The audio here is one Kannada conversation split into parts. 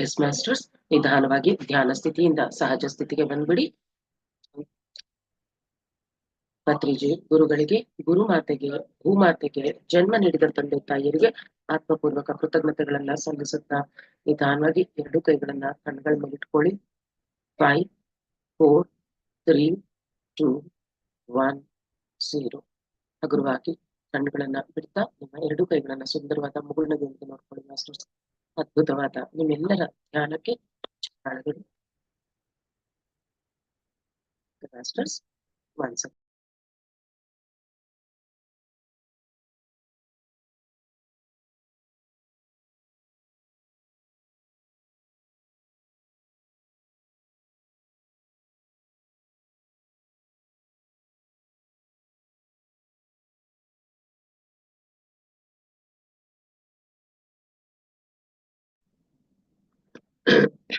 ಎಸ್ ಮಾಸ್ಟರ್ಸ್ ನಿಧಾನವಾಗಿ ಧ್ಯಾನ ಸ್ಥಿತಿಯಿಂದ ಸಹಜ ಸ್ಥಿತಿಗೆ ಬಂದ್ಬಿಡಿ. ಪತ್ರಿಜಿ, ಗುರುಗಳಿಗೆ, ಗುರು ಮಾತೆಗೆ, ಭೂ ಮಾತೆಗೆ, ಜನ್ಮ ನೀಡಿದ ತಂದೆ ತಾಯಿಯರಿಗೆ ಆತ್ಮಪೂರ್ವಕ ಕೃತಜ್ಞತೆಗಳನ್ನ ಸಲ್ಲಿಸುತ್ತಾ ನಿಧಾನವಾಗಿ ಎರಡು ಕೈಗಳನ್ನ ಕಣ್ಗಳ ಮೇಲೆ ಇಟ್ಕೊಳ್ಳಿ. Five four three two one zero ಹಗುರವಾಗಿ ಕಣ್ಣುಗಳನ್ನ ಬಿಡ್ತಾ ನಿಮ್ಮ ಎರಡು ಕೈಗಳನ್ನ ಸುಂದರವಾದ ಮುಗುಳ್ನಗೆಯಿಂದ ನೋಡ್ಕೊಳ್ಳಿ ಮಾಸ್ಟರ್ಸ್ ಅದ್ಭುತವಾದ ನಿಮ್ಮೆಲ್ಲರ ಧ್ಯಾನಕ್ಕೆ ಚಾಳಗಳು ಮಾಸ್ಟರ್ಸ್ ಒನ್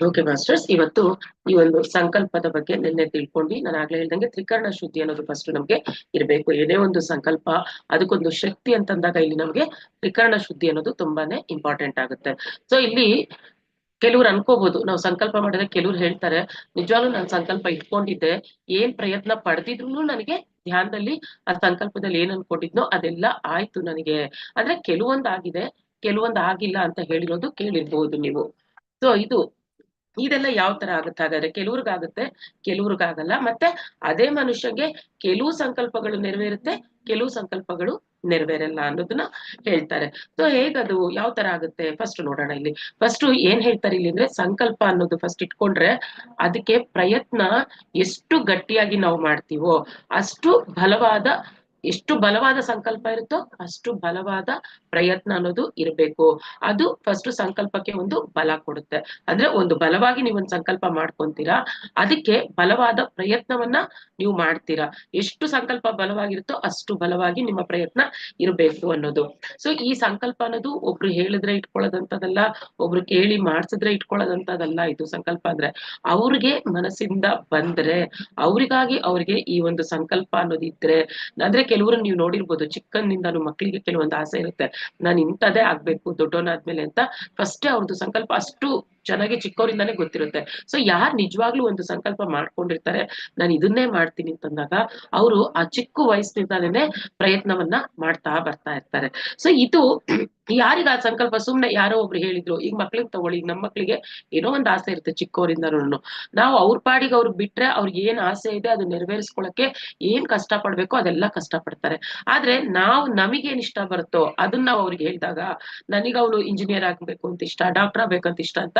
ಓಕೆ ಮಾಸ್ಟರ್ಸ್ ಇವತ್ತು ಈ ಒಂದು ಸಂಕಲ್ಪದ ಬಗ್ಗೆ ನಿನ್ನೆ ತಿಳ್ಕೊಂಡು ನಾನು ಆಗ್ಲೇ ಹೇಳ್ದಂಗೆ ತ್ರಿಕರಣ ಶುದ್ಧಿ ಅನ್ನೋದು ಫಸ್ಟ್ ನಮ್ಗೆ ಇರಬೇಕು. ಏನೇ ಒಂದು ಸಂಕಲ್ಪ, ಅದಕ್ಕೊಂದು ಶಕ್ತಿ ಅಂತಂದಾಗ ಇಲ್ಲಿ ನಮ್ಗೆ ತ್ರಿಕರಣ ಶುದ್ಧಿ ಅನ್ನೋದು ತುಂಬಾನೇ ಇಂಪಾರ್ಟೆಂಟ್ ಆಗುತ್ತೆ. ಸೊ ಇಲ್ಲಿ ಕೆಲವ್ರು ಅನ್ಕೋಬಹುದು ನಾವು ಸಂಕಲ್ಪ ಮಾಡಿದ್ರೆ ಕೆಲವ್ರು ಹೇಳ್ತಾರೆ, ನಿಜವಾಗ್ಲೂ ನಾನು ಸಂಕಲ್ಪ ಇಟ್ಕೊಂಡಿದ್ದೆ, ಏನ್ ಪ್ರಯತ್ನ ಪಡೆದಿದ್ರು ನನಗೆ ಧ್ಯಾನದಲ್ಲಿ ಆ ಸಂಕಲ್ಪದಲ್ಲಿ ಏನ್ ಅನ್ಕೊಂಡಿದ್ನೋ ಅದೆಲ್ಲ ಆಯ್ತು ನನಗೆ. ಅಂದ್ರೆ ಕೆಲವೊಂದ್ ಆಗಿದೆ, ಕೆಲವೊಂದ್ ಆಗಿಲ್ಲ ಅಂತ ಹೇಳಿರೋದು ಕೇಳಿರ್ಬಹುದು ನೀವು. ಸೊ ಇದು, ಇದೆಲ್ಲ ಯಾವ ತರ ಆಗುತ್ತೆ? ಹಾಗಾದ್ರೆ ಕೆಲವ್ರಿಗಾಗುತ್ತೆ, ಕೆಲವ್ರಿಗಾಗಲ್ಲ. ಮತ್ತೆ ಅದೇ ಮನುಷ್ಯಗೆ ಕೆಲವು ಸಂಕಲ್ಪಗಳು ನೆರವೇರುತ್ತೆ, ಕೆಲವು ಸಂಕಲ್ಪಗಳು ನೆರವೇರಲ್ಲ ಅನ್ನೋದನ್ನ ಹೇಳ್ತಾರೆ. ಸೊ ಹೇಗದು ಯಾವ ತರ ಆಗುತ್ತೆ? ಫಸ್ಟ್ ನೋಡೋಣ ಇಲ್ಲಿ. ಫಸ್ಟ್ ಏನ್ ಹೇಳ್ತಾರೆ ಇಲ್ಲಿ ಅಂದ್ರೆ ಸಂಕಲ್ಪ ಅನ್ನೋದು ಫಸ್ಟ್ ಇಟ್ಕೊಂಡ್ರೆ ಅದಕ್ಕೆ ಪ್ರಯತ್ನ ಎಷ್ಟು ಗಟ್ಟಿಯಾಗಿ ನಾವು ಮಾಡ್ತೀವೋ, ಅಷ್ಟು ಬಲವಾದ ಎಷ್ಟು ಬಲವಾದ ಸಂಕಲ್ಪ ಇರುತ್ತೋ ಅಷ್ಟು ಬಲವಾದ ಪ್ರಯತ್ನ ಅನ್ನೋದು ಇರಬೇಕು. ಅದು ಫಸ್ಟ್ ಸಂಕಲ್ಪಕ್ಕೆ ಒಂದು ಬಲ ಕೊಡುತ್ತೆ. ಅಂದ್ರೆ ಒಂದು ಬಲವಾಗಿ ನೀವು ಒಂದು ಸಂಕಲ್ಪ ಮಾಡ್ಕೊಂತೀರಾ, ಅದಕ್ಕೆ ಬಲವಾದ ಪ್ರಯತ್ನವನ್ನ ನೀವು ಮಾಡ್ತೀರಾ. ಎಷ್ಟು ಸಂಕಲ್ಪ ಬಲವಾಗಿರುತ್ತೋ ಅಷ್ಟು ಬಲವಾಗಿ ನಿಮ್ಮ ಪ್ರಯತ್ನ ಇರಬೇಕು ಅನ್ನೋದು. ಸೊ ಈ ಸಂಕಲ್ಪ ಅನ್ನೋದು ಒಬ್ರು ಹೇಳಿದ್ರೆ ಇಟ್ಕೊಳ್ಳೋದಂತದಲ್ಲ ಒಬ್ರು ಕೇಳಿ ಮಾಡ್ಸಿದ್ರೆ ಇಟ್ಕೊಳ್ಳೋದಂತದಲ್ಲ ಇದು ಸಂಕಲ್ಪ ಅಂದ್ರೆ. ಅವ್ರಿಗೆ ಮನಸ್ಸಿಂದ ಬಂದ್ರೆ, ಅವ್ರಿಗಾಗಿ ಅವ್ರಿಗೆ ಈ ಒಂದು ಸಂಕಲ್ಪ ಅನ್ನೋದಿದ್ರೆ, ಅಂದ್ರೆ ಕೆಲವರು ನೀವು ನೋಡಿರ್ಬೋದು ಚಿಕ್ಕಂದಿಂದಾನು ಮಕ್ಕಳಿಗೆ ಕೆಲವೊಂದು ಆಸೆ ಇರುತ್ತೆ. ನಾನು ಇಂಥದೇ ಆಗ್ಬೇಕು ದೊಡ್ಡವನಾದ್ಮೇಲೆ ಅಂತ ಫಸ್ಟೇ ಅವ್ರದ್ದು ಸಂಕಲ್ಪ ಅಷ್ಟು ಚೆನ್ನಾಗಿ ಚಿಕ್ಕವರಿಂದಾನೇ ಗೊತ್ತಿರುತ್ತೆ. ಸೊ ಯಾರು ನಿಜವಾಗ್ಲೂ ಒಂದು ಸಂಕಲ್ಪ ಮಾಡ್ಕೊಂಡಿರ್ತಾರೆ, ನಾನು ಇದನ್ನೇ ಮಾಡ್ತೀನಿ ಅಂತಂದಾಗ ಅವರು ಆ ಚಿಕ್ಕ ವಯಸ್ಸಿನಿಂದಾನೇ ಪ್ರಯತ್ನವನ್ನ ಮಾಡ್ತಾ ಬರ್ತಾ ಇರ್ತಾರೆ. ಸೊ ಇದು ಯಾರಿಗ ಆ ಸಂಕಲ್ಪ? ಸುಮ್ನೆ ಯಾರೋ ಒಬ್ರು ಹೇಳಿದ್ರು, ಈಗ ಮಕ್ಳಿಗೆ ತಗೊಳ್ಳಿ, ಈಗ ನಮ್ಮ ಮಕ್ಳಿಗೆ ಏನೋ ಒಂದ್ ಆಸೆ ಇರುತ್ತೆ ಚಿಕ್ಕವರಿಂದ ನಾವು ಅವ್ರ ಪಾಡಿಗೆ ಅವ್ರು ಬಿಟ್ರೆ ಅವ್ರಿಗೆ ಏನ್ ಆಸೆ ಇದೆ ಅದು ನೆರವೇರಿಸ್ಕೊಳಕ್ಕೆ ಏನ್ ಕಷ್ಟ ಪಡ್ಬೇಕೋ ಅದೆಲ್ಲ ಕಷ್ಟ ಪಡ್ತಾರೆ. ಆದ್ರೆ ನಾವು ನಮಗೇನ್ ಇಷ್ಟ ಬರುತ್ತೋ ಅದನ್ನ ನಾವು ಅವ್ರಿಗೆ ಹೇಳಿದಾಗ, ನನಗೆ ಅವಳು ಇಂಜಿನಿಯರ್ ಆಗ್ಬೇಕು ಅಂತ ಇಷ್ಟ ಡಾಕ್ಟರ್ ಆಗ್ಬೇಕಂತ ಇಷ್ಟ ಅಂತ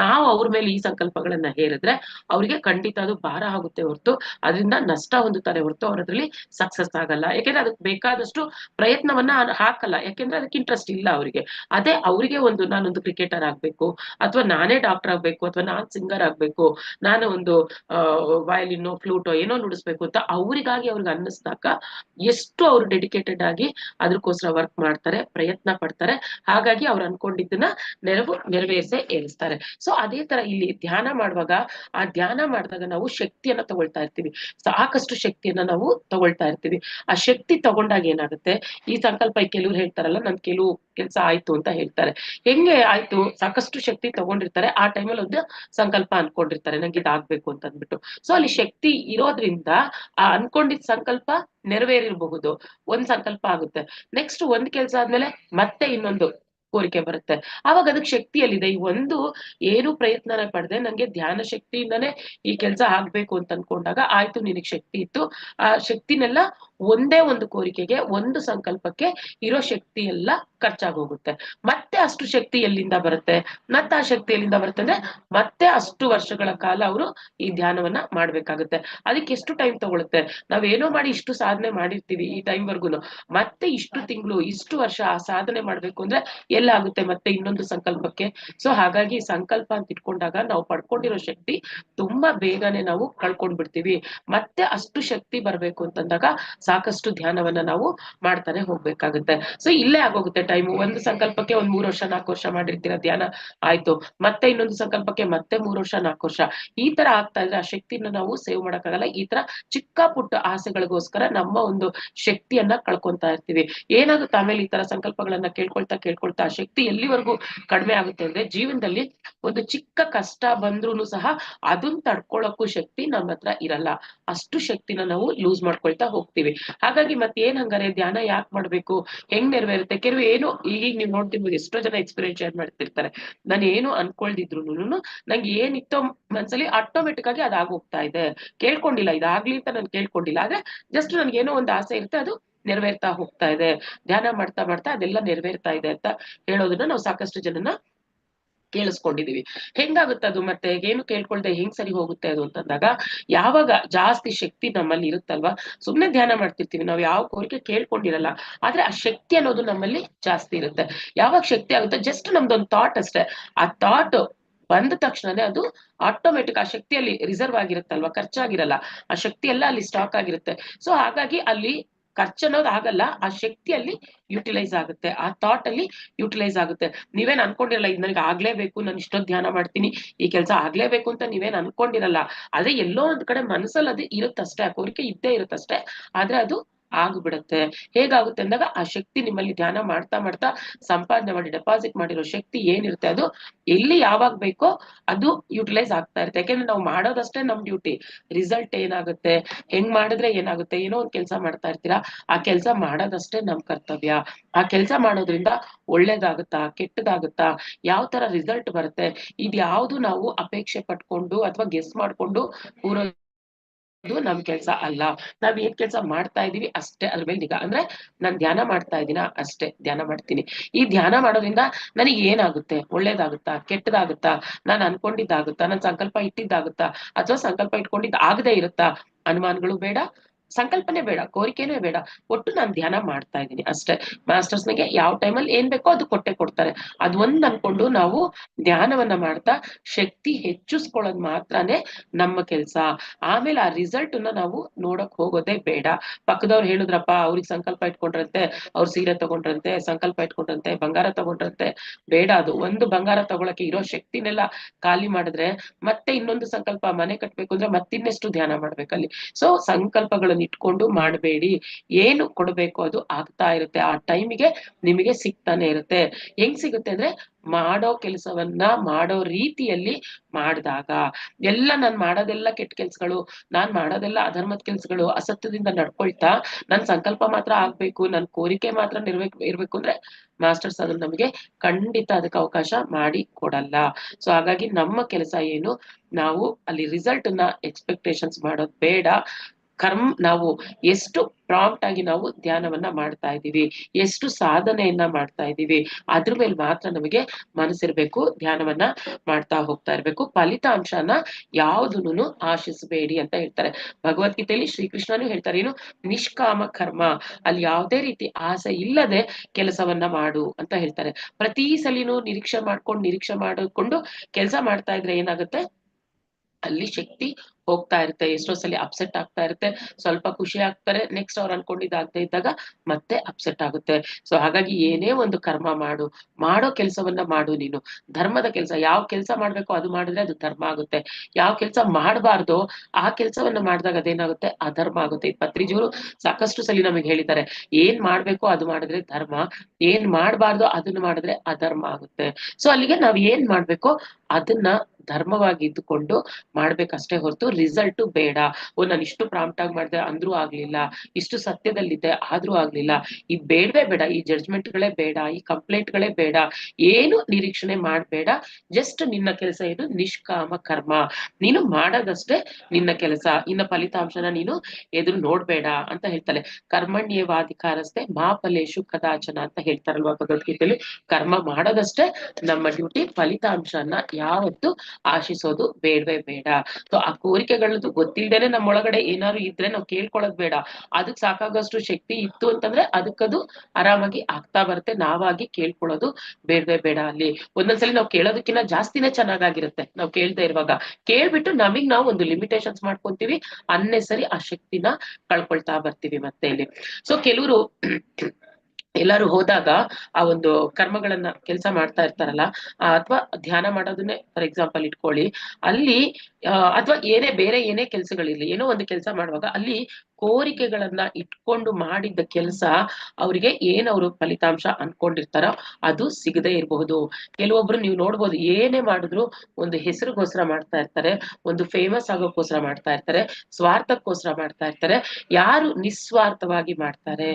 ನಾವು ಅವ್ರ ಮೇಲೆ ಈ ಸಂಕಲ್ಪಗಳನ್ನ ಹೇರಿದ್ರೆ ಅವ್ರಿಗೆ ಖಂಡಿತ ಅದು ಭಾರ ಆಗುತ್ತೆ ಹೊರತು. ಅದರಿಂದ ನಷ್ಟ ಹೊಂದುತ್ತಾರೆ ಹೊರತು ಅವ್ರ ಅದ್ರಲ್ಲಿ ಸಕ್ಸಸ್ ಆಗಲ್ಲ. ಯಾಕೆಂದ್ರೆ ಅದಕ್ಕೆ ಬೇಕಾದಷ್ಟು ಪ್ರಯತ್ನವನ್ನ ಹಾಕಲ್ಲ. ಯಾಕೆಂದ್ರೆ ಅದಕ್ಕೆ ಇಂಟ್ರೆಸ್ಟ್ ಇಲ್ಲ ಅವರಿಗೆ. ಅದೇ ಅವರಿಗೆ ಒಂದು ನಾನೊಂದು ಕ್ರಿಕೆಟರ್ ಆಗ್ಬೇಕು, ಅಥವಾ ನಾನೇ ಡಾಕ್ಟರ್ ಆಗ್ಬೇಕು, ಅಥವಾ ನಾನ್ ಸಿಂಗರ್ ಆಗ್ಬೇಕು, ನಾನು ಒಂದು ವಯೋಲಿನ್ ಫ್ಲೂಟೋ ಏನೋ ನುಡಿಸ್ಬೇಕು ಅಂತ ಅವರಿಗಾಗಿ ಅವ್ರಿಗೆ ಅನ್ನಿಸ್ದಾಗ ಎಷ್ಟು ಅವ್ರು ಡೆಡಿಕೇಟೆಡ್ ಆಗಿ ಅದಕ್ಕೋಸ್ಕರ ವರ್ಕ್ ಮಾಡ್ತಾರೆ, ಪ್ರಯತ್ನ ಪಡ್ತಾರೆ, ಹಾಗಾಗಿ ಅವ್ರು ಅನ್ಕೊಂಡಿದ್ದನ್ನ ನೆರವು ನೆರವೇರಿಸೇ ಏರಿಸ್ತಾರೆ. ಸೊ ಅದೇ ತರ ಇಲ್ಲಿ ಧ್ಯಾನ ಮಾಡುವಾಗ, ಆ ಧ್ಯಾನ ಮಾಡಿದಾಗ ನಾವು ಶಕ್ತಿಯನ್ನ ತಗೊಳ್ತಾ ಇರ್ತೀವಿ. ಸಾಕಷ್ಟು ಶಕ್ತಿಯನ್ನ ನಾವು ತಗೊಳ್ತಾ ಇರ್ತೀವಿ. ಆ ಶಕ್ತಿ ತಗೊಂಡಾಗ ಏನಾಗುತ್ತೆ? ಈ ಸಂಕಲ್ಪ ಕೆಲವ್ರು ಹೇಳ್ತಾರಲ್ಲ, ನನ್ ಕೆಲವು ಕೆಲಸ ಆಯ್ತು ಅಂತ ಹೇಳ್ತಾರೆ. ಹೆಂಗೆ ಆಯ್ತು? ಸಾಕಷ್ಟು ಶಕ್ತಿ ತಗೊಂಡಿರ್ತಾರೆ. ಆ ಟೈಮಲ್ಲಿ ಒಂದು ಸಂಕಲ್ಪ ಅನ್ಕೊಂಡಿರ್ತಾರೆ. ನಂಗೆ ಇದಾಗ್ಬೇಕು ಅಂತ ಅಂದ್ಬಿಟ್ಟು. ಸೊ ಅಲ್ಲಿ ಶಕ್ತಿ ಇರೋದ್ರಿಂದ ಆ ಅನ್ಕೊಂಡಿದ್ ಸಂಕಲ್ಪ ನೆರವೇರಿರಬಹುದು. ಒಂದ್ ಸಂಕಲ್ಪ ಆಗುತ್ತೆ. ನೆಕ್ಸ್ಟ್ ಒಂದ್ ಕೆಲ್ಸ ಆದ್ಮೇಲೆ ಮತ್ತೆ ಇನ್ನೊಂದು. ಕೋರಿಕೆ ಬರುತ್ತೆ. ಅವಾಗ ಅದಕ್ಕೆ ಶಕ್ತಿ ಎಲ್ಲಿದೆ ಈ ಒಂದು ಏನು ಪ್ರಯತ್ನನ ಪಡೆದೆ ನಂಗೆ ಧ್ಯಾನ ಶಕ್ತಿಯಿಂದಾನೇ ಈ ಕೆಲಸ ಆಗ್ಬೇಕು ಅಂತ ಅನ್ಕೊಂಡಾಗ ಆಯ್ತು ನಿನಗೆ ಶಕ್ತಿ ಇತ್ತು. ಆ ಶಕ್ತಿನೆಲ್ಲ ಒಂದೇ ಒಂದು ಕೋರಿಕೆಗೆ, ಒಂದು ಸಂಕಲ್ಪಕ್ಕೆ ಇರೋ ಶಕ್ತಿ ಎಲ್ಲ ಖರ್ಚಾಗೋಗುತ್ತೆ. ಮತ್ತೆ ಅಷ್ಟು ಶಕ್ತಿ ಎಲ್ಲಿಂದ ಬರುತ್ತೆ? ಮತ್ತೆ ಆ ಶಕ್ತಿ ಎಲ್ಲಿಂದ ಬರುತ್ತೆ ಅಂದ್ರೆ ಮತ್ತೆ ಅಷ್ಟು ವರ್ಷಗಳ ಕಾಲ ಅವರು ಈ ಧ್ಯಾನವನ್ನ ಮಾಡ್ಬೇಕಾಗುತ್ತೆ. ಅದಕ್ಕೆ ಎಷ್ಟು ಟೈಮ್ ತಗೊಳುತ್ತೆ? ನಾವೇನೋ ಮಾಡಿ ಇಷ್ಟು ಸಾಧನೆ ಮಾಡಿರ್ತೀವಿ ಈ ಟೈಮ್ ವರ್ಗುನು. ಮತ್ತೆ ಇಷ್ಟು ತಿಂಗಳು, ಇಷ್ಟು ವರ್ಷ ಆ ಸಾಧನೆ ಮಾಡ್ಬೇಕು ಅಂದ್ರೆ ಎಲ್ಲ ಆಗುತ್ತೆ ಮತ್ತೆ ಇನ್ನೊಂದು ಸಂಕಲ್ಪಕ್ಕೆ. ಸೊ ಹಾಗಾಗಿ ಸಂಕಲ್ಪ ಅಂತ ಇಟ್ಕೊಂಡಾಗ ನಾವು ಪಡ್ಕೊಂಡಿರೋ ಶಕ್ತಿ ತುಂಬಾ ಬೇಗನೆ ನಾವು ಕಳ್ಕೊಂಡ್ಬಿಡ್ತೀವಿ. ಮತ್ತೆ ಅಷ್ಟು ಶಕ್ತಿ ಬರ್ಬೇಕು ಅಂತಂದಾಗ ಸಾಕಷ್ಟು ಧ್ಯಾನವನ್ನ ನಾವು ಮಾಡ್ತಾನೆ ಹೋಗ್ಬೇಕಾಗುತ್ತೆ. ಸೊ ಇಲ್ಲೇ ಆಗೋಗುತ್ತೆ ಟೈಮ್ ಒಂದು ಸಂಕಲ್ಪಕ್ಕೆ ಒಂದ್ ಮೂರು ವರ್ಷ, ನಾಲ್ಕು ವರ್ಷ ಮಾಡಿರ್ತೀರ ಧ್ಯಾನ, ಆಯ್ತು. ಮತ್ತೆ ಇನ್ನೊಂದು ಸಂಕಲ್ಪಕ್ಕೆ ಮತ್ತೆ ಮೂರು ವರ್ಷ, ನಾಲ್ಕು ವರ್ಷ. ಈ ತರ ಆಗ್ತಾ ಇದ್ರೆ ಆ ಶಕ್ತಿಯನ್ನ ನಾವು ಸೇವ್ ಮಾಡಕ್ಕಾಗಲ್ಲ. ಈ ತರ ಚಿಕ್ಕ ಪುಟ್ಟ ಆಸೆಗಳಿಗೋಸ್ಕರ ನಮ್ಮ ಒಂದು ಶಕ್ತಿಯನ್ನ ಕಳ್ಕೊಂತಾ ಇರ್ತೀವಿ. ಏನಾಗುತ್ತೆ ಆಮೇಲೆ ಈ ತರ ಸಂಕಲ್ಪಗಳನ್ನ ಕೇಳ್ಕೊಳ್ತಾ ಕೇಳ್ಕೊಳ್ತಾ ಆ ಶಕ್ತಿ ಎಲ್ಲಿವರೆಗೂ ಕಡಿಮೆ ಆಗುತ್ತೆ ಅಂದ್ರೆ ಜೀವನದಲ್ಲಿ ಒಂದು ಚಿಕ್ಕ ಕಷ್ಟ ಬಂದ್ರೂ ಸಹ ಅದನ್ನ ತಡ್ಕೊಳಕ್ಕೂ ಶಕ್ತಿ ನಮ್ಮ ಹತ್ರ ಇರಲ್ಲ. ಅಷ್ಟು ಶಕ್ತಿನ ನಾವು ಲೂಸ್ ಮಾಡ್ಕೊಳ್ತಾ ಹೋಗ್ತೀವಿ. ಹಾಗಾಗಿ ಮತ್ತೆ ಏನ್ ಹಂಗಾರೆ ಧ್ಯಾನ ಯಾಕೆ ಮಾಡ್ಬೇಕು? ಹೆಂಗ್ ನೆರವೇರುತ್ತೆ? ಕೆಲವು ಏನು ಈಗೀಗ ನೀವು ನೋಡ್ತಿರ್ಬೋದು, ಎಷ್ಟೋ ಜನ ಎಕ್ಸ್ಪೀರಿಯನ್ಸ್ ಶೇರ್ ಮಾಡ್ತಿರ್ತಾರೆ. ನಾನು ಏನು ಅನ್ಕೊಳ್ದಿದ್ರು ನಂಗೆ ಏನಿತ್ತೋ ಮನ್ಸಲ್ಲಿ ಆಟೋಮೆಟಿಕ್ ಆಗಿ ಅದ್ ಆಗೋಗ್ತಾ ಇದೆ. ಕೇಳ್ಕೊಂಡಿಲ್ಲ, ಇದಾಗ್ಲಿ ಅಂತ ನಾನು ಕೇಳ್ಕೊಂಡಿಲ್ಲ. ಆದ್ರೆ ಜಸ್ಟ್ ನನ್ಗೇನೋ ಒಂದು ಆಸೆ ಇರುತ್ತೆ, ಅದು ನೆರವೇರ್ತಾ ಹೋಗ್ತಾ ಇದೆ. ಧ್ಯಾನ ಮಾಡ್ತಾ ಮಾಡ್ತಾ ಅದೆಲ್ಲ ನೆರವೇರ್ತಾ ಇದೆ ಅಂತ ಹೇಳೋದನ್ನ ನಾವು ಸಾಕಷ್ಟು ಜನನ ಕೇಳಿಸ್ಕೊಂಡಿದೀವಿ. ಹೆಂಗಾಗುತ್ತೆ ಅದು ಮತ್ತೆ? ಏನು ಕೇಳ್ಕೊಳ್ದೆ? ಹೆಂಗ್ ಸರಿ ಹೋಗುತ್ತೆ ಅದು ಅಂತಂದಾಗ, ಯಾವಾಗ ಜಾಸ್ತಿ ಶಕ್ತಿ ನಮ್ಮಲ್ಲಿ ಇರುತ್ತಲ್ವಾ? ಸುಮ್ನೆ ಧ್ಯಾನ ಮಾಡ್ತಿರ್ತೀವಿ. ನಾವು ಯಾವ ಕೋರಿಕೆ ಕೇಳ್ಕೊಂಡಿರಲ್ಲ. ಆದ್ರೆ ಆ ಶಕ್ತಿ ಅನ್ನೋದು ನಮ್ಮಲ್ಲಿ ಜಾಸ್ತಿ ಇರುತ್ತೆ. ಯಾವಾಗ ಶಕ್ತಿ ಆಗುತ್ತೆ? ಜಸ್ಟ್ ನಮ್ದೊಂದು ಥಾಟ್ ಅಷ್ಟೇ. ಆ ಥಾಟ್ ಬಂದ ತಕ್ಷಣನೇ ಅದು ಆಟೋಮೆಟಿಕ್ ಆ ಶಕ್ತಿಯಲ್ಲಿ ರಿಸರ್ವ್ ಆಗಿರುತ್ತಲ್ವಾ? ಖರ್ಚಾಗಿರಲ್ಲ. ಆ ಶಕ್ತಿ ಎಲ್ಲ ಅಲ್ಲಿ ಸ್ಟಾಕ್ ಆಗಿರುತ್ತೆ. ಸೊ ಹಾಗಾಗಿ ಅಲ್ಲಿ ಖರ್ಚು ಅನ್ನೋದು ಆಗಲ್ಲ, ಆ ಶಕ್ತಿಯಲ್ಲಿ ಯುಟಿಲೈಸ್ ಆಗುತ್ತೆ, ಆ ಥಾಟ್ ಅಲ್ಲಿ ಯುಟಿಲೈಸ್ ಆಗುತ್ತೆ. ನೀವೇನ್ ಅನ್ಕೊಂಡಿರಲ್ಲ, ಇದು ನನಗೆ ಆಗ್ಲೇಬೇಕು, ನಾನು ಇಷ್ಟೊಂದು ಧ್ಯಾನ ಮಾಡ್ತೀನಿ, ಈ ಕೆಲಸ ಆಗ್ಲೇಬೇಕು ಅಂತ ನೀವೇನ್ ಅನ್ಕೊಂಡಿರಲ್ಲ. ಆದ್ರೆ ಎಲ್ಲೋ ಒಂದ್ ಕಡೆ ಮನಸ್ಸಲ್ಲಿ ಅದು ಇರುತ್ತಷ್ಟೇ, ಆ ಕೋರಿಕೆ ಇದ್ದೇ ಇರುತ್ತಷ್ಟೇ. ಆದ್ರೆ ಅದು ಆಗ್ಬಿಡುತ್ತೆ. ಹೇಗಾಗುತ್ತೆ ಅಂದಾಗ ಆ ಶಕ್ತಿ ನಿಮ್ಮಲ್ಲಿ ಧ್ಯಾನ ಮಾಡ್ತಾ ಮಾಡ್ತಾ ಸಂಪಾದನೆ ಮಾಡಿ ಡೆಪಾಸಿಟ್ ಮಾಡಿರೋ ಶಕ್ತಿ ಏನಿರುತ್ತೆ ಅದು ಎಲ್ಲಿ ಯಾವಾಗ ಬೇಕೋ ಅದು ಯುಟಿಲೈಸ್ ಆಗ್ತಾ ಇರುತ್ತೆ. ಯಾಕೆಂದ್ರೆ ನಾವು ಮಾಡೋದಷ್ಟೇ ನಮ್ ಡ್ಯೂಟಿ ರಿಸಲ್ಟ್ ಏನಾಗುತ್ತೆ? ಹೆಂಗ್ ಮಾಡಿದ್ರೆ ಏನಾಗುತ್ತೆ? ಏನೋ ಒಂದ್ ಕೆಲಸ ಮಾಡ್ತಾ ಇರ್ತೀರಾ? ಆ ಕೆಲಸ ಮಾಡೋದಷ್ಟೇ ನಮ್ ಕರ್ತವ್ಯ. ಆ ಕೆಲಸ ಮಾಡೋದ್ರಿಂದ ಒಳ್ಳೇದಾಗುತ್ತಾ? ಕೆಟ್ಟದಾಗುತ್ತಾ? ಯಾವ ತರ ರಿಸಲ್ಟ್ ಬರುತ್ತೆ? ಇದ್ಯಾವುದು ನಾವು ಅಪೇಕ್ಷೆ ಪಟ್ಕೊಂಡು ಅಥವಾ ಗೆಸ್ ಮಾಡ್ಕೊಂಡು ಪೂರ ಅದು ನಮ್ ಕೆಲ್ಸ ಅಲ್ಲ. ನಾವ್ ಏನ್ ಕೆಲ್ಸ ಮಾಡ್ತಾ ಇದೀವಿ ಅಷ್ಟೇ ಅದ್ರ ಮೇಲೆ ನಿಗಾ. ಅಂದ್ರೆ ನಾನ್ ಧ್ಯಾನ ಮಾಡ್ತಾ ಇದೀನ ಅಷ್ಟೇ ಧ್ಯಾನ ಮಾಡ್ತೀನಿ. ಈ ಧ್ಯಾನ ಮಾಡೋದ್ರಿಂದ ನನಗೆ ಏನಾಗುತ್ತೆ? ಒಳ್ಳೇದಾಗುತ್ತಾ? ಕೆಟ್ಟದಾಗುತ್ತಾ? ನಾನ್ ಅನ್ಕೊಂಡಿದ್ದಾಗುತ್ತಾ? ನನ್ ಸಂಕಲ್ಪ ಇಟ್ಟಿದ್ದಾಗುತ್ತಾ? ಅಥವಾ ಸಂಕಲ್ಪ ಇಟ್ಕೊಂಡಿದ್ ಆಗದೆ ಇರುತ್ತಾ? ಅನುಮಾನಗಳು ಬೇಡ. ಸಂಕಲ್ಪನೆ ಬೇಡ, ಕೋರಿಕೆನೇ ಬೇಡ. ಒಟ್ಟು ನಾನು ಧ್ಯಾನ ಮಾಡ್ತಾ ಇದ್ದೀನಿ ಅಷ್ಟೇ. ಮಾಸ್ಟರ್ಸ್ನಿಗೆ ಯಾವ ಟೈಮಲ್ಲಿ ಏನ್ ಬೇಕೋ ಅದು ಕೊಟ್ಟೆ ಕೊಡ್ತಾರೆ. ಅದ್ ಒಂದ್ ಅನ್ಕೊಂಡು ನಾವು ಧ್ಯಾನವನ್ನ ಮಾಡ್ತಾ ಶಕ್ತಿ ಹೆಚ್ಚಿಸ್ಕೊಳ್ಳೋದ್ ಮಾತ್ರನೇ ನಮ್ಮ ಕೆಲ್ಸ. ಆಮೇಲೆ ಆ ರಿಸಲ್ಟ್ ನಾವು ನೋಡಕ್ ಹೋಗೋದೇ ಬೇಡ. ಪಕ್ಕದವ್ರು ಹೇಳಿದ್ರಪ್ಪ, ಅವ್ರಿಗೆ ಸಂಕಲ್ಪ ಇಟ್ಕೊಂಡ್ರಂತೆ, ಅವ್ರ ಸೀರೆ ತಗೊಂಡ್ರಂತೆ, ಸಂಕಲ್ಪ ಇಟ್ಕೊಂಡ್ರಂತೆ, ಬಂಗಾರ ತಗೊಂಡ್ರಂತೆ. ಬೇಡ ಅದು. ಒಂದು ಬಂಗಾರ ತಗೊಳಕ್ಕೆ ಇರೋ ಶಕ್ತಿನೆಲ್ಲ ಖಾಲಿ ಮಾಡಿದ್ರೆ ಮತ್ತೆ ಇನ್ನೊಂದು ಸಂಕಲ್ಪ ಮನೆ ಕಟ್ಬೇಕು ಅಂದ್ರೆ ಮತ್ತಿನ್ನೆಷ್ಟು ಧ್ಯಾನ ಮಾಡ್ಬೇಕಲ್ಲಿ? ಸೊ ಸಂಕಲ್ಪಗಳನ್ನು ಇಟ್ಕೊಂಡು ಮಾಡಬೇಡಿ. ಏನು ಕೊಡ್ಬೇಕು ಅದು ಆಗ್ತಾ ಇರುತ್ತೆ. ಆ ಟೈಮಿಗೆ ನಿಮಗೆ ಸಿಗ್ತಾನೆ ಇರುತ್ತೆ. ಹೆಂಗ್ ಸಿಗುತ್ತೆ ಅಂದ್ರೆ ಮಾಡೋ ಕೆಲಸವನ್ನ ಮಾಡೋ ರೀತಿಯಲ್ಲಿ ಮಾಡಿದಾಗ. ಎಲ್ಲ ನಾನ್ ಮಾಡೋದೆಲ್ಲ ಕೆಟ್ಟ ಕೆಲ್ಸಗಳು, ನಾನ್ ಮಾಡೋದೆಲ್ಲ ಅಧರ್ಮದ ಕೆಲ್ಸಗಳು ಅಸತ್ಯದಿಂದ ನಡ್ಕೊಳ್ತಾ ನನ್ ಸಂಕಲ್ಪ ಮಾತ್ರ ಆಗ್ಬೇಕು, ನನ್ ಕೋರಿಕೆ ಮಾತ್ರ ನಿರ್ಬೇಕು ಇರ್ಬೇಕು ಅಂದ್ರೆ ಮಾಸ್ಟರ್ಸ್ ಅದನ್ನ ನಮಗೆ ಖಂಡಿತ ಅದಕ್ಕೆ ಅವಕಾಶ ಮಾಡಿ ಕೊಡಲ್ಲ. ಸೊ ಹಾಗಾಗಿ ನಮ್ಮ ಕೆಲಸ ಏನು? ನಾವು ಅಲ್ಲಿ ರಿಸಲ್ಟ್ನ ಎಕ್ಸ್ಪೆಕ್ಟೇಷನ್ಸ್ ಮಾಡೋದ್ ಬೇಡ. ಕರ್ಮ್, ನಾವು ಎಷ್ಟು ಪ್ರಾಂಪ್ಟ್ ಆಗಿ ನಾವು ಧ್ಯಾನವನ್ನ ಮಾಡ್ತಾ ಇದ್ದೀವಿ, ಎಷ್ಟು ಸಾಧನೆಯನ್ನ ಮಾಡ್ತಾ ಇದ್ದೀವಿ, ಅದ್ರ ಮೇಲೆ ಮಾತ್ರ ನಮಗೆ ಮನಸ್ಸಿರ್ಬೇಕು, ಧ್ಯಾನವನ್ನ ಮಾಡ್ತಾ ಹೋಗ್ತಾ ಇರ್ಬೇಕು, ಫಲಿತಾಂಶನ ಯಾವ್ದನ್ನು ಆಶಿಸಬೇಡಿ ಅಂತ ಹೇಳ್ತಾರೆ. ಭಗವದ್ಗೀತೆಯಲ್ಲಿ ಶ್ರೀಕೃಷ್ಣನು ಹೇಳ್ತಾರೆ, ಏನು ನಿಷ್ಕಾಮ ಕರ್ಮ, ಅಲ್ಲಿ ಯಾವುದೇ ರೀತಿ ಆಸೆ ಇಲ್ಲದೆ ಕೆಲಸವನ್ನ ಮಾಡು ಅಂತ ಹೇಳ್ತಾರೆ. ಪ್ರತಿ ಸಲಿನೂ ನಿರೀಕ್ಷೆ ಮಾಡ್ಕೊಂಡು, ನಿರೀಕ್ಷೆ ಮಾಡಿಕೊಂಡು ಕೆಲಸ ಮಾಡ್ತಾ ಇದ್ರೆ ಏನಾಗುತ್ತೆ? ಅಲ್ಲಿ ಶಕ್ತಿ ಹೋಗ್ತಾ ಇರುತ್ತೆ ಎಷ್ಟೋ ಸಲ ಅಪ್ಸೆಟ್ ಆಗ್ತಾ ಇರುತ್ತೆ. ಸ್ವಲ್ಪ ಖುಷಿ ಆಗ್ತಾರೆ ನೆಕ್ಸ್ಟ್ ಅವ್ರು ಅನ್ಕೊಂಡಿದ್ದಾಗದೆ ಇದ್ದಾಗ ಮತ್ತೆ ಅಪ್ಸೆಟ್ ಆಗುತ್ತೆ. ಸೊ ಹಾಗಾಗಿ ಏನೇ ಒಂದು ಕರ್ಮ ಮಾಡು, ಮಾಡೋ ಕೆಲಸವನ್ನ ಮಾಡು ನೀನು. ಧರ್ಮದ ಕೆಲಸ, ಯಾವ ಕೆಲಸ ಮಾಡ್ಬೇಕು ಅದು ಮಾಡಿದ್ರೆ ಅದು ಧರ್ಮ ಆಗುತ್ತೆ. ಯಾವ ಕೆಲಸ ಮಾಡಬಾರ್ದು, ಆ ಕೆಲಸವನ್ನ ಮಾಡಿದಾಗ ಅದೇನಾಗುತ್ತೆ? ಅಧರ್ಮ ಆಗುತ್ತೆ. ಪತ್ರಿಜಿಯವರು ಸಾಕಷ್ಟು ಸಲ ನಮಗೆ ಹೇಳಿದ್ದಾರೆ, ಏನ್ ಮಾಡ್ಬೇಕು ಅದು ಮಾಡಿದ್ರೆ ಧರ್ಮ, ಏನ್ ಮಾಡಬಾರ್ದು ಅದನ್ನ ಮಾಡಿದ್ರೆ ಅಧರ್ಮ ಆಗುತ್ತೆ. ಸೊ ಅಲ್ಲಿಗೆ ನಾವ್ ಏನ್ ಮಾಡ್ಬೇಕು ಅದನ್ನ ಧರ್ಮವಾಗಿ ಇದ್ದುಕೊಂಡು ಮಾಡ್ಬೇಕಷ್ಟೇ ಹೊರತು ರಿಸಲ್ಟ್ ಬೇಡ. ಓ, ನಾನು ಇಷ್ಟು ಪ್ರಾಂಪ್ಟ್ ಆಗಿ ಮಾಡಿದೆ, ಅಂದ್ರೂ ಆಗ್ಲಿಲ್ಲ. ಇಷ್ಟು ಸತ್ಯದಲ್ಲಿದೆ ಆದ್ರೂ ಆಗ್ಲಿಲ್ಲ. ಈ ಬೇಡವೇ ಬೇಡ, ಈ ಜಡ್ಜ್ಮೆಂಟ್ಗಳೇ ಬೇಡ, ಈ ಕಂಪ್ಲೇಂಟ್ಗಳೇ ಬೇಡ. ಏನು ನಿರೀಕ್ಷಣೆ ಮಾಡ್ಬೇಡ. ಜಸ್ಟ್ ನಿನ್ನ ಕೆಲಸ ಏನು ನಿಷ್ಕಾಮ ಕರ್ಮ. ನೀನು ಮಾಡೋದಷ್ಟೇ ನಿನ್ನ ಕೆಲಸ. ಇನ್ನ ಫಲಿತಾಂಶನ ನೀನು ಎದುರು ನೋಡ್ಬೇಡ ಅಂತ ಹೇಳ್ತಾರೆ ಕರ್ಮಣ್ಯವಾಧಿಕಾರಸ್ಥೆ ಮಾ ಕದಾಚನ ಅಂತ ಹೇಳ್ತಾರಲ್ವಾ ಭಗವದ್ಗೀತೆಯಲ್ಲಿ ಕರ್ಮ ಮಾಡೋದಷ್ಟೇ ನಮ್ಮ ಡ್ಯೂಟಿ ಫಲಿತಾಂಶನ ಯಾವತ್ತು ಆಶಿಸೋದು ಬೇಡವೇ ಬೇಡ. ಸೊ ಆ ಕೋರಿಕೆಗಳದ್ದು ಗೊತ್ತಿಲ್ದೇನೆ ನಮ್ಮೊಳಗಡೆ ಏನಾದ್ರು ಇದ್ರೆ ನಾವು ಕೇಳ್ಕೊಳ್ಳೋದು ಬೇಡ. ಅದಕ್ ಸಾಕಾಗೋಷ್ಟು ಶಕ್ತಿ ಇತ್ತು ಅಂತಂದ್ರೆ ಅದಕ್ಕದು ಆರಾಮಾಗಿ ಆಗ್ತಾ ಬರುತ್ತೆ. ನಾವಾಗಿ ಕೇಳ್ಕೊಳ್ಳೋದು ಬೇಡವೇ ಬೇಡ ಅಲ್ಲಿ. ಒಂದೊಂದ್ಸಲಿ ನಾವು ಕೇಳೋದಕ್ಕಿಂತ ಜಾಸ್ತಿನೇ ಚೆನ್ನಾಗಾಗಿರುತ್ತೆ. ನಾವು ಕೇಳ್ತಾ ಇರುವಾಗ. ಕೇಳ್ಬಿಟ್ಟು ನಮಗ್ ನಾವು ಒಂದು ಲಿಮಿಟೇಷನ್ಸ್ ಮಾಡ್ಕೊಂತೀವಿ. ಅನ್ನೆಸರಿ ಆ ಶಕ್ತಿನ ಕಳ್ಕೊಳ್ತಾ ಬರ್ತೀವಿ ಮತ್ತೆ ಇಲ್ಲಿ. ಸೊ ಕೆಲವರು ಎಲ್ಲಾರು ಹೋದಾಗ ಆ ಒಂದು ಕರ್ಮಗಳನ್ನ ಕೆಲಸ ಮಾಡ್ತಾ ಇರ್ತಾರಲ್ಲ ಅಥವಾ ಧ್ಯಾನ ಮಾಡೋದನ್ನೇ ಫಾರ್ ಎಕ್ಸಾಂಪಲ್ ಇಟ್ಕೊಳ್ಳಿ. ಅಲ್ಲಿ ಅಥವಾ ಏನೇ ಬೇರೆ ಏನೇ ಕೆಲ್ಸಗಳಿರ್ಲಿ, ಏನೋ ಒಂದು ಕೆಲಸ ಮಾಡುವಾಗ ಅಲ್ಲಿ ಕೋರಿಕೆಗಳನ್ನ ಇಟ್ಕೊಂಡು ಮಾಡಿದ್ದ ಕೆಲಸ ಅವರಿಗೆ ಏನ್ ಅವರು ಫಲಿತಾಂಶ ಅನ್ಕೊಂಡಿರ್ತಾರೋ ಅದು ಸಿಗದೆ ಇರಬಹುದು. ಕೆಲವೊಬ್ರು ನೀವು ನೋಡ್ಬೋದು ಏನೇ ಮಾಡಿದ್ರು ಒಂದು ಹೆಸರಿಗೋಸ್ಕರ ಮಾಡ್ತಾ ಇರ್ತಾರೆ, ಒಂದು ಫೇಮಸ್ ಆಗೋಕ್ಕೋಸ್ಕರ ಮಾಡ್ತಾ ಇರ್ತಾರೆ, ಸ್ವಾರ್ಥಕ್ಕೋಸ್ಕರ ಮಾಡ್ತಾ ಇರ್ತಾರೆ, ಯಾರು ನಿಸ್ವಾರ್ಥವಾಗಿ ಮಾಡ್ತಾರೆ,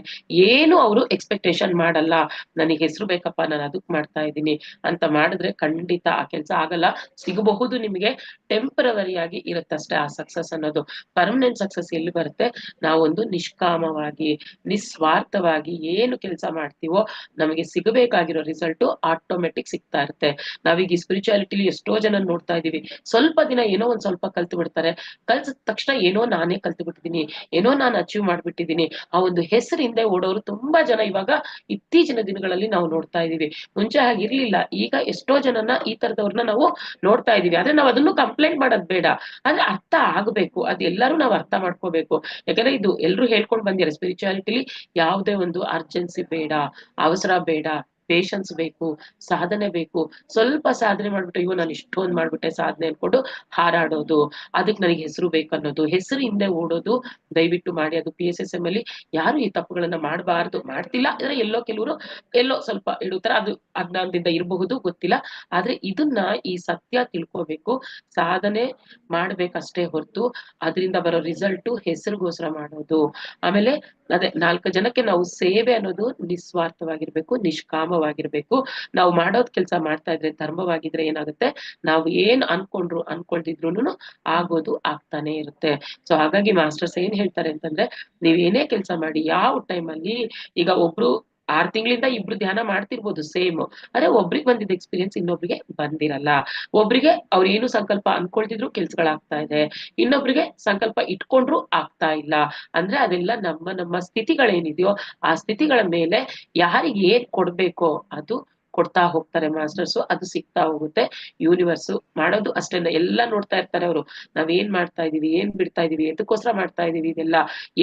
ಏನು ಅವರು ಎಕ್ಸ್ಪೆಕ್ಟೇಷನ್ ಮಾಡಲ್ಲ, ನನಗೆ ಹೆಸರು ಬೇಕಪ್ಪ, ನಾನು ಅದಕ್ಕೆ ಮಾಡ್ತಾ ಇದ್ದೀನಿ ಅಂತ ಮಾಡಿದ್ರೆ ಖಂಡಿತ ಆ ಕೆಲಸ ಆಗಲ್ಲ. ಸಿಗಬಹುದು ನಿಮಗೆ ಟೆಂಪರವರಿ ಆಗಿ ಇರುತ್ತಷ್ಟೇ ಆ ಸಕ್ಸಸ್ ಅನ್ನೋದು. ಪರ್ಮನೆಂಟ್ ಸಕ್ಸಸ್ ಎಲ್ಲಿ ಬರುತ್ತೆ? ನಾವೊಂದು ನಿಷ್ಕಾಮವಾಗಿ, ನಿಸ್ವಾರ್ಥವಾಗಿ ಏನು ಕೆಲಸ ಮಾಡ್ತೀವೋ ನಮಗೆ ಸಿಗಬೇಕಾಗಿರೋ ರಿಸಲ್ಟ್ ಆಟೋಮೆಟಿಕ್ ಸಿಗ್ತಾ ಇರುತ್ತೆ. ನಾವೀಗ ಈ ಸ್ಪಿರಿಚುಯಾಲಿಟಿಲಿ ಎಷ್ಟೋ ಜನ ನೋಡ್ತಾ ಇದೀವಿ ಸ್ವಲ್ಪ ದಿನ ಏನೋ ಒಂದ್ ಸ್ವಲ್ಪ ಕಲ್ತು ಬಿಡ್ತಾರೆ. ಕಲ್ಸಿದ ತಕ್ಷಣ ಏನೋ ನಾನೇ ಕಲ್ತು ಬಿಟ್ಟಿದ್ದೀನಿ. ಏನೋ ನಾನು ಅಚೀವ್ ಮಾಡ್ಬಿಟ್ಟಿದೀನಿ ಆ ಒಂದು ಹೆಸರಿಂದ ಓಡೋರು ತುಂಬಾ ಜನ ಇವಾಗ ಇತ್ತೀಚಿನ ದಿನಗಳಲ್ಲಿ ನಾವು ನೋಡ್ತಾ ಇದೀವಿ ಮುಂಚೆ ಹಾಗಿರ್ಲಿಲ್ಲ. ಈಗ ಎಷ್ಟೋ ಜನನ ಈ ತರದವ್ರನ್ನ ನಾವು ನೋಡ್ತಾ ಇದೀವಿ ಆದ್ರೆ ನಾವು ಅದನ್ನು ಕಂಪ್ಲೇಂಟ್ ಮಾಡೋದ್ ಬೇಡ. ಆದ್ರೆ ಅರ್ಥ ಆಗ್ಬೇಕು. ಅದೆಲ್ಲರೂ ನಾವು ಅರ್ಥ ಮಾಡ್ಕೋಬೇಕು. ಯಾಕಂದ್ರೆ ಇದು ಎಲ್ಲರೂ ಹೇಳ್ಕೊಂಡ್ ಬಂದಿರ ಸ್ಪಿರಿಚುಯಾಲಿಟಿಲಿ ಯಾವುದೇ ಒಂದು ಅರ್ಜೆನ್ಸಿ ಬೇಡ ಅವಸರ ಬೇಡ. ಪೇಶನ್ಸ್ ಬೇಕು, ಸಾಧನೆ ಬೇಕು. ಸ್ವಲ್ಪ ಸಾಧನೆ ಮಾಡ್ಬಿಟ್ಟು ಅಯ್ಯೋ, ನಾನು ಇಷ್ಟೊಂದು ಮಾಡ್ಬಿಟ್ಟೆ ಸಾಧನೆ ಅನ್ಕೊಂಡು ಹಾರಾಡೋದು. ಅದಕ್ಕೆ ನನಗೆ ಹೆಸರು ಬೇಕು ಅನ್ನೋದು, ಹೆಸರು ಹಿಂದೆ ಓಡೋದು. ದಯವಿಟ್ಟು ಮಾಡಿ ಅದು ಪಿ ಎಸ್ ಎಸ್ ಎಂ ಅಲ್ಲಿ. ಯಾರು ಈ ತಪ್ಪುಗಳನ್ನ ಮಾಡಬಾರ್ದು, ಮಾಡ್ತಿಲ್ಲ. ಅಂದ್ರೆ ಎಲ್ಲೋ ಕೆಲವರು ಎಲ್ಲೋ ಸ್ವಲ್ಪ ಇಡುತ್ತಾರೆ ಅದು ಅಜ್ಞಾನದಿಂದ ಇರಬಹುದು, ಗೊತ್ತಿಲ್ಲ. ಆದ್ರೆ ಇದನ್ನ ಈ ಸತ್ಯ ತಿಳ್ಕೋಬೇಕು. ಸಾಧನೆ ಮಾಡ್ಬೇಕಷ್ಟೇ ಹೊರತು ಅದರಿಂದ ಬರೋ ರಿಸಲ್ಟ್ ಹೆಸರುಗೋಸ್ಕರ ಮಾಡೋದು. ಆಮೇಲೆ ಅದೇ ನಾಲ್ಕು ಜನಕ್ಕೆ ನಾವು ಸೇವೆ ಅನ್ನೋದು ನಿಸ್ವಾರ್ಥವಾಗಿರ್ಬೇಕು ನಿಷ್ಕಾಮವಾಗಿರ್ಬೇಕು ನಾವು ಮಾಡೋದ್ ಕೆಲಸ ಮಾಡ್ತಾ ಇದ್ರೆ ಧರ್ಮವಾಗಿದ್ರೆ ಏನಾಗುತ್ತೆ? ನಾವು ಏನ್ ಅನ್ಕೊಂಡ್ರು ಅನ್ಕೊಳ್ತಿದ್ರು ಆಗೋದು ಆಗ್ತಾನೆ ಇರುತ್ತೆ. ಸೊ ಹಾಗಾಗಿ ಮಾಸ್ಟರ್ಸ್ ಏನ್ ಹೇಳ್ತಾರೆ ಅಂತಂದ್ರೆ, ನೀವ್ ಏನೇ ಕೆಲಸ ಮಾಡಿ, ಯಾವ ಟೈಮಲ್ಲಿ ಈಗ ಒಬ್ರು ಆರ್ ತಿಂಗಳಿಂದ ಇಬ್ರು ಧ್ಯಾನ ಮಾಡ್ತಿರ್ಬೋದು, ಸೇಮ್. ಆದ್ರೆ ಒಬ್ರಿಗೆ ಬಂದಿದ್ದ ಎಕ್ಸ್ಪೀರಿಯನ್ಸ್ ಇನ್ನೊಬ್ರಿಗೆ ಬಂದಿರಲ್ಲ. ಒಬ್ರಿಗೆ ಅವ್ರು ಏನು ಸಂಕಲ್ಪ ಅನ್ಕೊಳ್ತಿದ್ರು ಕೆಲ್ಸಗಳಾಗ್ತಾ ಇದೆ. ಇನ್ನೊಬ್ರಿಗೆ ಸಂಕಲ್ಪ ಇಟ್ಕೊಂಡ್ರು ಆಗ್ತಾ ಇಲ್ಲ. ಅಂದ್ರೆ ಅದೆಲ್ಲ ನಮ್ಮ ನಮ್ಮ ಸ್ಥಿತಿಗಳೇನಿದೆಯೋ, ಆ ಸ್ಥಿತಿಗಳ ಮೇಲೆ ಯಾರಿಗೆ ಏನ್ ಕೊಡ್ಬೇಕೋ ಅದು ಕೊಡ್ತಾ ಹೋಗ್ತಾರೆ ಮಾಸ್ಟರ್ಸ್, ಅದು ಸಿಗ್ತಾ ಹೋಗುತ್ತೆ. ಯೂನಿವರ್ಸ್ ಮಾಡೋದು ಅಷ್ಟೇನೆ, ಎಲ್ಲ ನೋಡ್ತಾ ಇರ್ತಾರೆ ಅವರು. ನಾವ್ ಏನ್ ಮಾಡ್ತಾ ಇದೀವಿ, ಏನ್ ಬಿಡ್ತಾ ಇದೀವಿ ಎದಕ್ಕೋಸ್ಕರ ಮಾಡ್ತಾ ಇದೀವಿ ಇದೆಲ್ಲ.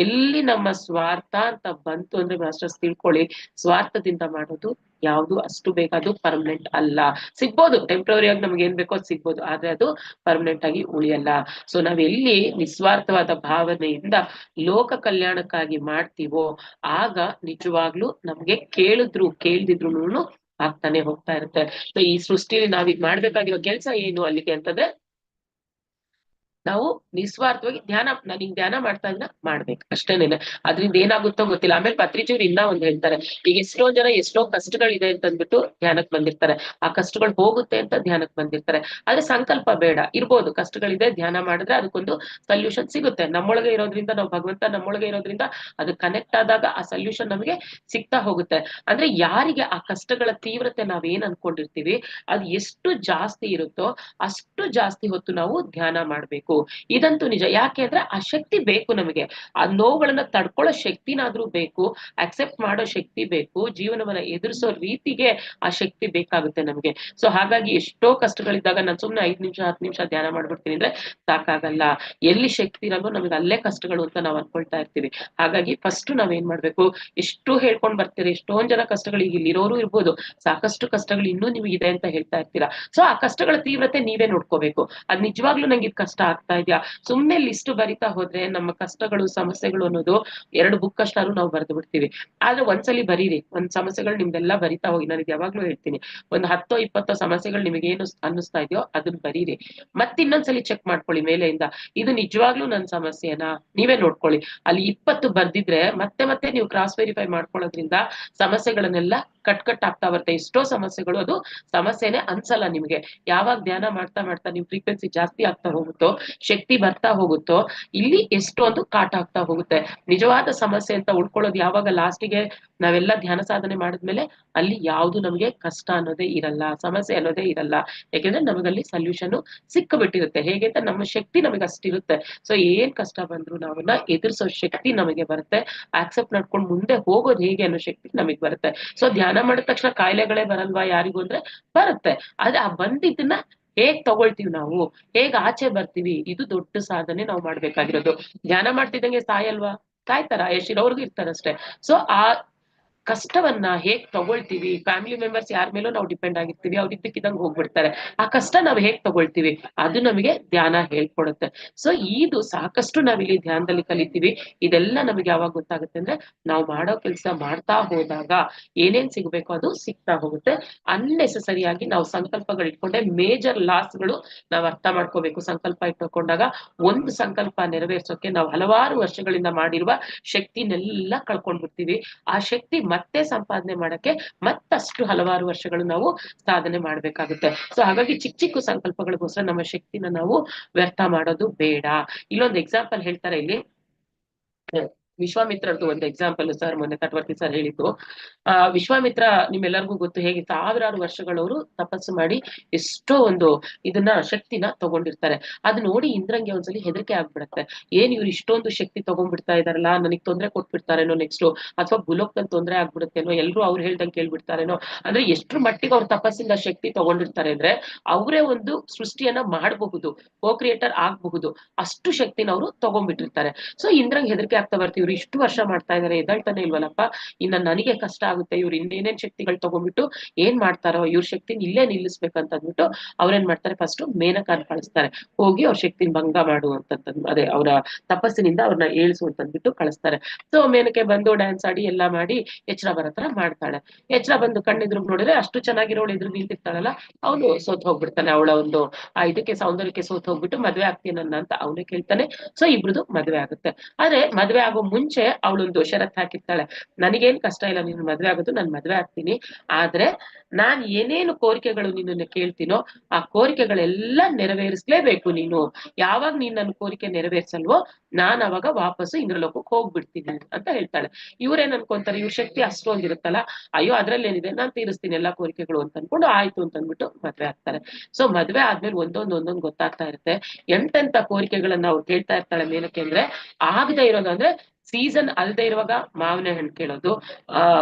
ಎಲ್ಲಿ ನಮ್ಮ ಸ್ವಾರ್ಥ ಅಂತ ಬಂತು ಅಂದ್ರೆ ಮಾಸ್ಟರ್ಸ್ ತಿಳ್ಕೊಳ್ಳಿ. ಸ್ವಾರ್ಥದಿಂದ ಮಾಡೋದು ಯಾವ್ದು ಅಷ್ಟು ಬೇಕಾದ್ರು ಪರ್ಮನೆಂಟ್ ಅಲ್ಲ. ಸಿಗ್ಬೋದು ಟೆಂಪ್ರವರಿ ಆಗಿ ನಮ್ಗೆ ಏನ್ ಬೇಕೋ ಅದು ಸಿಗ್ಬೋದು, ಆದ್ರೆ ಅದು ಪರ್ಮನೆಂಟ್ ಆಗಿ ಉಳಿಯಲ್ಲ. ಸೊ ಎಲ್ಲಿ ನಿಸ್ವಾರ್ಥವಾದ ಭಾವನೆಯಿಂದ ಲೋಕ ಕಲ್ಯಾಣಕ್ಕಾಗಿ ಮಾಡ್ತೀವೋ, ಆಗ ನಿಜವಾಗ್ಲೂ ನಮ್ಗೆ ಕೇಳಿದ್ರು ಕೇಳ್ದಿದ್ರು ಆಗ್ತಾನೆ ಹೋಗ್ತಾ ಇರುತ್ತೆ. ಸೊ ಈ ಸೃಷ್ಟಿಲಿ ನಾವೀಗ ಮಾಡ್ಬೇಕಾಗಿರೋ ಕೆಲಸ ಏನು ಅಲ್ಲಿಗೆ ಅಂತಂದ್ರೆ ನಾವು ನಿಸ್ವಾರ್ಥವಾಗಿ ಧ್ಯಾನ ನಾನು ಹಿಂಗ್ ಧ್ಯಾನ ಮಾಡ್ತಾ ಇದ್ನ ಮಾಡ್ಬೇಕು. ಅಷ್ಟೇನೆ ಅದ್ರಿಂದ ಏನಾಗುತ್ತೋ ಗೊತ್ತಿಲ್ಲ. ಆಮೇಲೆ ಪತ್ರಿಜಿಯವ್ರು ಇನ್ನ ಒಂದ್ ಹೇಳ್ತಾರೆ, ಈಗ ಎಷ್ಟೋ ಜನ ಎಷ್ಟೋ ಕಷ್ಟಗಳಿದೆ ಅಂತ ಅಂದ್ಬಿಟ್ಟು ಧ್ಯಾನಕ್ ಬಂದಿರ್ತಾರೆ. ಆ ಕಷ್ಟಗಳು ಹೋಗುತ್ತೆ ಅಂತ ಧ್ಯಾನಕ್ ಬಂದಿರ್ತಾರೆ. ಆದ್ರೆ ಸಂಕಲ್ಪ ಬೇಡ. ಇರ್ಬೋದು, ಕಷ್ಟಗಳಿದೆ, ಧ್ಯಾನ ಮಾಡಿದ್ರೆ ಅದಕ್ಕೊಂದು ಸೊಲ್ಯೂಷನ್ ಸಿಗುತ್ತೆ. ನಮ್ಮೊಳಗೆ ಇರೋದ್ರಿಂದ ನಾವು ಭಗವಂತ ನಮ್ಮೊಳಗೆ ಇರೋದ್ರಿಂದ ಅದು ಕನೆಕ್ಟ್ ಆದಾಗ ಆ ಸೊಲ್ಯೂಷನ್ ನಮಗೆ ಸಿಗ್ತಾ ಹೋಗುತ್ತೆ. ಅಂದ್ರೆ ಯಾರಿಗೆ ಆ ಕಷ್ಟಗಳ ತೀವ್ರತೆ ನಾವೇನ್ ಅನ್ಕೊಂಡಿರ್ತೀವಿ, ಅದು ಎಷ್ಟು ಜಾಸ್ತಿ ಇರುತ್ತೋ ಅಷ್ಟು ಜಾಸ್ತಿ ಹೊತ್ತು ನಾವು ಧ್ಯಾನ ಮಾಡ್ಬೇಕು. ಇದಂತೂ ನಿಜ. ಯಾಕೆ ಅಂದ್ರೆ ಆ ಶಕ್ತಿ ಬೇಕು ನಮಗೆ. ಆ ನೋವುಗಳನ್ನ ತಡ್ಕೊಳ್ಳೋ ಶಕ್ತಿನಾದ್ರೂ ಬೇಕು. ಅಕ್ಸೆಪ್ಟ್ ಮಾಡೋ ಶಕ್ತಿ ಬೇಕು. ಜೀವನವನ್ನ ಎದುರಿಸೋ ರೀತಿಗೆ ಆ ಶಕ್ತಿ ಬೇಕಾಗುತ್ತೆ ನಮ್ಗೆ. ಸೊ ಹಾಗಾಗಿ ಎಷ್ಟೋ ಕಷ್ಟಗಳಿದ್ದಾಗ ನಾನು ಸುಮ್ನೆ ಐದ್ ನಿಮಿಷ, ಹತ್ತು ನಿಮಿಷ ಧ್ಯಾನ ಮಾಡ್ಬಿಡ್ತೀನಿ ಅಂದ್ರೆ ಸಾಕಾಗಲ್ಲ. ಎಲ್ಲಿ ಶಕ್ತಿ ಇರಲ್ವೋ ನಮ್ಗೆ ಅಲ್ಲೇ ಕಷ್ಟಗಳು ಅಂತ ನಾವ್ ಅನ್ಕೊಳ್ತಾ ಇರ್ತೀವಿ. ಹಾಗಾಗಿ ಫಸ್ಟ್ ನಾವೇನ್ ಮಾಡ್ಬೇಕು? ಎಷ್ಟು ಹೇಳ್ಕೊಂಡ್ ಬರ್ತೀರಿ. ಎಷ್ಟೊಂದ್ ಜನ ಕಷ್ಟಗಳು ಈಗ ಇಲ್ಲಿರೋರು ಇರ್ಬೋದು. ಸಾಕಷ್ಟು ಕಷ್ಟಗಳು ಇನ್ನೂ ಇದೆ ಅಂತ ಹೇಳ್ತಾ ಇರ್ತೀರಾ. ಸೊ ಆ ಕಷ್ಟಗಳ ತೀವ್ರತೆ ನೀವೇ ನೋಡ್ಕೋಬೇಕು. ಅದ್ ನಿಜವಾಗ್ಲೂ ನಂಗೆ ಇದು ಕಷ್ಟ ಆಗ್ತಾ ಇದೆಯಾ? ಸುಮ್ನೆ ಲಿಸ್ಟ್ ಬರಿತಾ ಹೋದ್ರೆ ನಮ್ಮ ಕಷ್ಟಗಳು, ಸಮಸ್ಯೆಗಳು ಅನ್ನೋದು ಎರಡು ಬುಕ್ ಅಷ್ಟಾರು ನಾವು ಬರೆದು ಬಿಡ್ತೀವಿ. ಆದ್ರೆ ಒಂದ್ಸಲಿ ಬರೀರಿ. ಒಂದ್ ಸಮಸ್ಯೆಗಳು ನಿಮ್ದೆಲ್ಲ ಬರಿತಾ ಹೋಗಿ. ನನಗೆ ಯಾವಾಗ್ಲೂ ಹೇಳ್ತೀನಿ. ಒಂದ್ ಹತ್ತೋ, ಇಪ್ಪತ್ತೋ ಸಮಸ್ಯೆಗಳು ನಿಮಗೆ ಏನು ಅನ್ನಿಸ್ತಾ ಇದೆಯೋ ಅದನ್ನ ಬರೀರಿ. ಮತ್ತೆ ಇನ್ನೊಂದ್ಸಲಿ ಚೆಕ್ ಮಾಡ್ಕೊಳ್ಳಿ ಮೇಲೆಯಿಂದ. ಇದು ನಿಜವಾಗ್ಲೂ ನನ್ನ ಸಮಸ್ಯೆನಾ? ನೀವೇ ನೋಡ್ಕೊಳ್ಳಿ. ಅಲ್ಲಿ ಇಪ್ಪತ್ತು ಬರ್ದಿದ್ರೆ ಮತ್ತೆ ಮತ್ತೆ ನೀವು ಕ್ರಾಸ್ ವೆರಿಫೈ ಮಾಡ್ಕೊಳ್ಳೋದ್ರಿಂದ ಸಮಸ್ಯೆಗಳನ್ನೆಲ್ಲ ಕಟ್ ಕಟ್ ಆಗ್ತಾ ಬರುತ್ತೆ ಎಷ್ಟೋ ಸಮಸ್ಯೆಗಳು ಅದು ಸಮಸ್ಯೆನೆ ಅನ್ಸಲ್ಲ ನಿಮ್ಗೆ. ಯಾವಾಗ ಧ್ಯಾನ ಮಾಡ್ತಾ ಮಾಡ್ತಾ ನಿಮ್ ಫ್ರೀಕ್ವೆನ್ಸಿ ಜಾಸ್ತಿ ಆಗ್ತಾ ಹೋಗುತ್ತೋ, ಶಕ್ತಿ ಬರ್ತಾ ಹೋಗುತ್ತೋ, ಇಲ್ಲಿ ಎಷ್ಟೊಂದು ಕಾಟ ಆಗ್ತಾ ಹೋಗುತ್ತೆ. ನಿಜವಾದ ಸಮಸ್ಯೆ ಅಂತ ಉಳ್ಕೊಳ್ಳೋದು ಯಾವಾಗ ಲಾಸ್ಟಿಗೆ ನಾವೆಲ್ಲ ಧ್ಯಾನ ಸಾಧನೆ ಮಾಡಿದ್ಮೇಲೆ ಅಲ್ಲಿ ಯಾವುದು ನಮಗೆ ಕಷ್ಟ ಅನ್ನೋದೇ ಇರಲ್ಲ, ಸಮಸ್ಯೆ ಅನ್ನೋದೇ ಇರಲ್ಲ. ಯಾಕೆಂದ್ರೆ ನಮಗಲ್ಲಿ ಸೊಲ್ಯೂಷನ್ ಸಿಕ್ಕಬಿಟ್ಟಿರುತ್ತೆ ಹೇಗೆ ಅಂತ ನಮ್ಮ ಶಕ್ತಿ ನಮಗೆ ಅಷ್ಟಿರುತ್ತೆ ಸೊ ಏನ್ ಕಷ್ಟ ಬಂದ್ರು ನಾವನ್ನ ಎದುರಿಸೋ ಶಕ್ತಿ ನಮಗೆ ಬರುತ್ತೆ. ಆಕ್ಸೆಪ್ಟ್ ಮಾಡ್ಕೊಂಡು ಮುಂದೆ ಹೋಗೋದು ಹೇಗೆ ಅನ್ನೋ ಶಕ್ತಿ ನಮಗೆ ಬರುತ್ತೆ. ಸೊ ಧ್ಯಾನ ಮಾಡಿದ ತಕ್ಷಣ ಕಾಯಿಲೆಗಳೇ ಬರಲ್ವಾ ಯಾರಿಗೂ ಅಂದ್ರೆ ಬರುತ್ತೆ. ಆದ್ರೆ ಆ ಬಂದಿದ್ದನ್ನ ಹೇಗ್ ತಗೊಳ್ತೀವಿ ನಾವು? ಹೇಗ್ ಆಚೆ ಬರ್ತೀವಿ? ಇದು ದೊಡ್ಡ ಸಾಧನೆ ನಾವು ಮಾಡ್ಬೇಕಾಗಿರೋದು. ಧ್ಯಾನ ಮಾಡ್ತಿದ್ದಂಗೆ ಸಾಯಲ್ವಾ? ಕಾಯ್ತಾರ? ಎಷ್ಟಿರೋರ್ಗು ಇರ್ತಾರಷ್ಟೇ. ಸೊ ಆ ಕಷ್ಟವನ್ನ ಹೇಗ್ ತಗೊಳ್ತೀವಿ? ಫ್ಯಾಮಿಲಿ ಮೆಂಬರ್ಸ್ ಯಾರ ಮೇಲೂ ನಾವು ಡಿಪೆಂಡ್ ಆಗಿರ್ತೀವಿ. ಅವ್ರು ಇದ್ದಕ್ಕಿದ್ದಂಗೆ ಹೋಗ್ಬಿಡ್ತಾರೆ. ಆ ಕಷ್ಟ ನಾವ್ ಹೇಗ್ ತಗೊಳ್ತೀವಿ? ಅದು ನಮಗೆ ಧ್ಯಾನ ಹೇಳ್ಕೊಡುತ್ತೆ. ಸೊ ಇದು ಸಾಕಷ್ಟು ನಾವಿಲ್ಲಿ ಧ್ಯಾನದಲ್ಲಿ ಕಲಿತೀವಿ. ಇದೆಲ್ಲ ನಮಗೆ ಯಾವಾಗ ಗೊತ್ತಾಗುತ್ತೆ ಅಂದ್ರೆ, ನಾವು ಮಾಡೋ ಕೆಲಸ ಮಾಡ್ತಾ ಹೋದಾಗ ಏನೇನ್ ಸಿಗ್ಬೇಕು ಅದು ಸಿಗ್ತಾ ಹೋಗುತ್ತೆ. ಅನ್ನೆಸೆಸರಿ ಆಗಿ ನಾವು ಸಂಕಲ್ಪಗಳು ಇಟ್ಕೊಂಡೆ ಮೇಜರ್ ಲಾಸ್ಗಳು ನಾವು ಅರ್ಥ ಮಾಡ್ಕೋಬೇಕು. ಸಂಕಲ್ಪ ಇಟ್ಕೊಂಡಾಗ ಒಂದು ಸಂಕಲ್ಪ ನೆರವೇರ್ಸೋಕೆ ನಾವು ಹಲವಾರು ವರ್ಷಗಳಿಂದ ಮಾಡಿರುವ ಶಕ್ತಿನೆಲ್ಲ ಕಳ್ಕೊಂಡ್ಬಿಡ್ತೀವಿ. ಆ ಶಕ್ತಿ ಮತ್ತೆ ಸಂಪಾದನೆ ಮಾಡಕ್ಕೆ ಮತ್ತಷ್ಟು ಹಲವಾರು ವರ್ಷಗಳು ನಾವು ಸಾಧನೆ ಮಾಡ್ಬೇಕಾಗುತ್ತೆ. ಸೊ ಹಾಗಾಗಿ ಚಿಕ್ಕ ಚಿಕ್ಕ ಸಂಕಲ್ಪಗಳಿಗೋಸ್ಕರ ನಮ್ಮ ಶಕ್ತಿನ ನಾವು ವ್ಯರ್ಥ ಮಾಡೋದು ಬೇಡ. ಇಲ್ಲೊಂದು ಎಕ್ಸಾಂಪಲ್ ಹೇಳ್ತಾರೆ ಇಲ್ಲಿ. ವಿಶ್ವಾಮಿತ್ರದ್ದು ಒಂದು ಎಕ್ಸಾಂಪಲ್ ಸರ್ ಮೊನ್ನೆ ಕಟ್ವರ್ತಿ ಸರ್ ಹೇಳಿದ್ದು ಆ, ವಿಶ್ವಾಮಿತ್ರ ನಿಮ್ಮೆಲ್ಲರಿಗೂ ಗೊತ್ತು ಹೇಗೆ ಸಾವಿರಾರು ವರ್ಷಗಳವರು ತಪಸ್ಸು ಮಾಡಿ ಎಷ್ಟೋ ಒಂದು ಇದನ್ನ ಶಕ್ತಿನ ತಗೊಂಡಿರ್ತಾರೆ. ಅದ್ ನೋಡಿ ಇಂದ್ರಂಗೆ ಒಂದ್ಸಲಿ ಹೆದರಿಕೆ ಆಗ್ಬಿಡತ್ತೆ. ಏನ್ ಇವ್ರು ಇಷ್ಟೊಂದು ಶಕ್ತಿ ತಗೊಂಡ್ಬಿಡ್ತಾ ಇದಾರಲ್ಲ ನನಗ್ ತೊಂದ್ರೆ ಕೊಟ್ಬಿಡ್ತಾರೇನೋ ನೆಕ್ಸ್ಟ್ ಅಥವಾ ಗುಲೋಕ್ದಲ್ಲಿ ತೊಂದ್ರೆ ಆಗ್ಬಿಡುತ್ತೇನೋ, ಎಲ್ರು ಅವ್ರು ಹೇಳ್ದಂಗೆ ಕೇಳ್ಬಿಡ್ತಾರೇನೋ, ಅಂದ್ರೆ ಎಷ್ಟ್ರ ಮಟ್ಟಿಗೆ ಅವ್ರ ತಪಸ್ಸಿಂದ ಶಕ್ತಿ ತಗೊಂಡಿರ್ತಾರೆ ಅಂದ್ರೆ ಅವರೇ ಒಂದು ಸೃಷ್ಟಿಯನ್ನ ಮಾಡಬಹುದು ಕೋ ಕ್ರಿಯೇಟರ್ ಆಗಬಹುದು, ಅಷ್ಟು ಶಕ್ತಿನ ಅವರು ತಗೊಂಡ್ಬಿಟ್ಟಿರ್ತಾರೆ. ಸೊ ಇಂದ್ರಂಗ್ ಹೆದರಿಕೆ ಆಗ್ತಾ ಬರ್ತೀವಿ ಇವ್ರು ಇಷ್ಟು ವರ್ಷ ಮಾಡ್ತಾ ಇದಾರೆ ಎದಳ್ತಾನೆ ಇಲ್ವಲ್ಲಪ್ಪ? ಇನ್ನ ನನಗೆ ಕಷ್ಟ ಆಗುತ್ತೆ, ಇವ್ರು ಇನ್ನೇನೇನ್ ಶಕ್ತಿಗಳು ತಗೊಂಡ್ಬಿಟ್ಟು ಏನ್ ಮಾಡ್ತಾರೋ, ಇವ್ರ ಶಕ್ತಿನ ಇಲ್ಲೇ ನಿಲ್ಲಿಸ್ಬೇಕಂತ ಅಂದ್ಬಿಟ್ಟು ಅವ್ರೇನ್ ಮಾಡ್ತಾರೆ ಫಸ್ಟ್ ಮೇನಕಾನ್ ಕಳಿಸ್ತಾರೆ. ಹೋಗಿ ಅವ್ರ ಶಕ್ತಿನ ಭಂಗ ಮಾಡು ಅಂತಂದ್ ಅದೇ ಅವರ ತಪಸ್ಸಿನಿಂದ ಅವ್ರನ್ನ ಏಳ್ಸು ಅಂತಂದ್ಬಿಟ್ಟು ಕಳಿಸ್ತಾರೆ. ಸೊ ಮೇನಕೆ ಬಂದು ಡ್ಯಾನ್ಸ್ ಆಡಿ ಎಲ್ಲಾ ಮಾಡಿ ಎಚ್ಚರ ಬರತ್ರ ಮಾಡ್ತಾಳೆ. ಎಚ್ಚರ ಬಂದು ಕಣ್ಣಿದ್ರು ನೋಡಿದ್ರೆ ಅಷ್ಟು ಚೆನ್ನಾಗಿರೋಳು ಎದುರು ನಿಂತಿರ್ತಾಳಲ್ಲ, ಅವನು ಸೋತ್ ಹೋಗ್ಬಿಡ್ತಾನೆ, ಅವಳ ಒಂದು, ಆ ಇದಕ್ಕೆ ಸೌಂದರ್ಯಕ್ಕೆ ಸೋತ್ ಹೋಗ್ಬಿಟ್ಟು ಮದ್ವೆ ಆಗ್ತೀನಿ ನನ್ನ ಅಂತ ಅವನೇ ಕೇಳ್ತಾನೆ. ಸೊ ಇಬ್ರದು ಮದ್ವೆ ಆಗುತ್ತೆ. ಆದ್ರೆ ಮದ್ವೆ ಆಗೋ ಮುಂಚೆ ಅವಳೊಂದು ಷರತ್ ಹಾಕಿರ್ತಾಳೆ. ನನಗೇನ್ ಕಷ್ಟ ಇಲ್ಲ, ನೀನು ಮದ್ವೆ ಆಗೋದು, ನಾನು ಮದ್ವೆ ಆಗ್ತೀನಿ. ಆದ್ರೆ ನಾನ್ ಏನೇನು ಕೋರಿಕೆಗಳು ನಿನ್ನನ್ನು ಕೇಳ್ತೀನೋ, ಆ ಕೋರಿಕೆಗಳೆಲ್ಲ ನೆರವೇರಿಸ್ಲೇಬೇಕು ನೀನು. ಯಾವಾಗ ನೀನ್ ನನ್ನ ಕೋರಿಕೆ ನೆರವೇರ್ಸಲ್ವೋ, ನಾನ್ ಅವಾಗ ವಾಪಸ್ಸು ಇಂದ್ರಲೋಕಕ್ಕೆ ಹೋಗ್ಬಿಡ್ತೀನಿ ಅಂತ ಹೇಳ್ತಾಳೆ. ಇವ್ರೇನ್ ಅನ್ಕೊಂತಾರೆ, ಇವ್ರ ಶಕ್ತಿ ಅಷ್ಟೊಂದಿರುತ್ತಲ್ಲ? ಅಯ್ಯೋ, ಅದ್ರಲ್ಲೇನಿದೆ? ನಾನ್ ತೀರಿಸ್ತೀನಿ ಎಲ್ಲಾ ಕೋರಿಕೆಗಳು ಅಂತ ಅನ್ಕೊಂಡು ಆಯ್ತು ಅಂತ ಅಂದ್ಬಿಟ್ಟು ಮದ್ವೆ ಆಗ್ತಾರೆ. ಸೊ ಮದ್ವೆ ಆದ್ಮೇಲೆ ಒಂದೊಂದ್ ಒಂದೊಂದ್ ಗೊತ್ತಾಗ್ತಾ ಇರುತ್ತೆ. ಎಂತೆಂತ ಕೋರಿಕೆಗಳನ್ನ ಅವ್ರು ಕೇಳ್ತಾ ಇರ್ತಾಳೆ ಮೇಲಕ್ಕೆ ಅಂದ್ರೆ, ಆಗದೆ ಇರೋದು ಅಂದ್ರೆ ಸೀಸನ್ ಅಲ್ಲದೆ ಇರುವಾಗ ಮಾವಿನ ಹಣ್ಣು ಕೇಳೋದು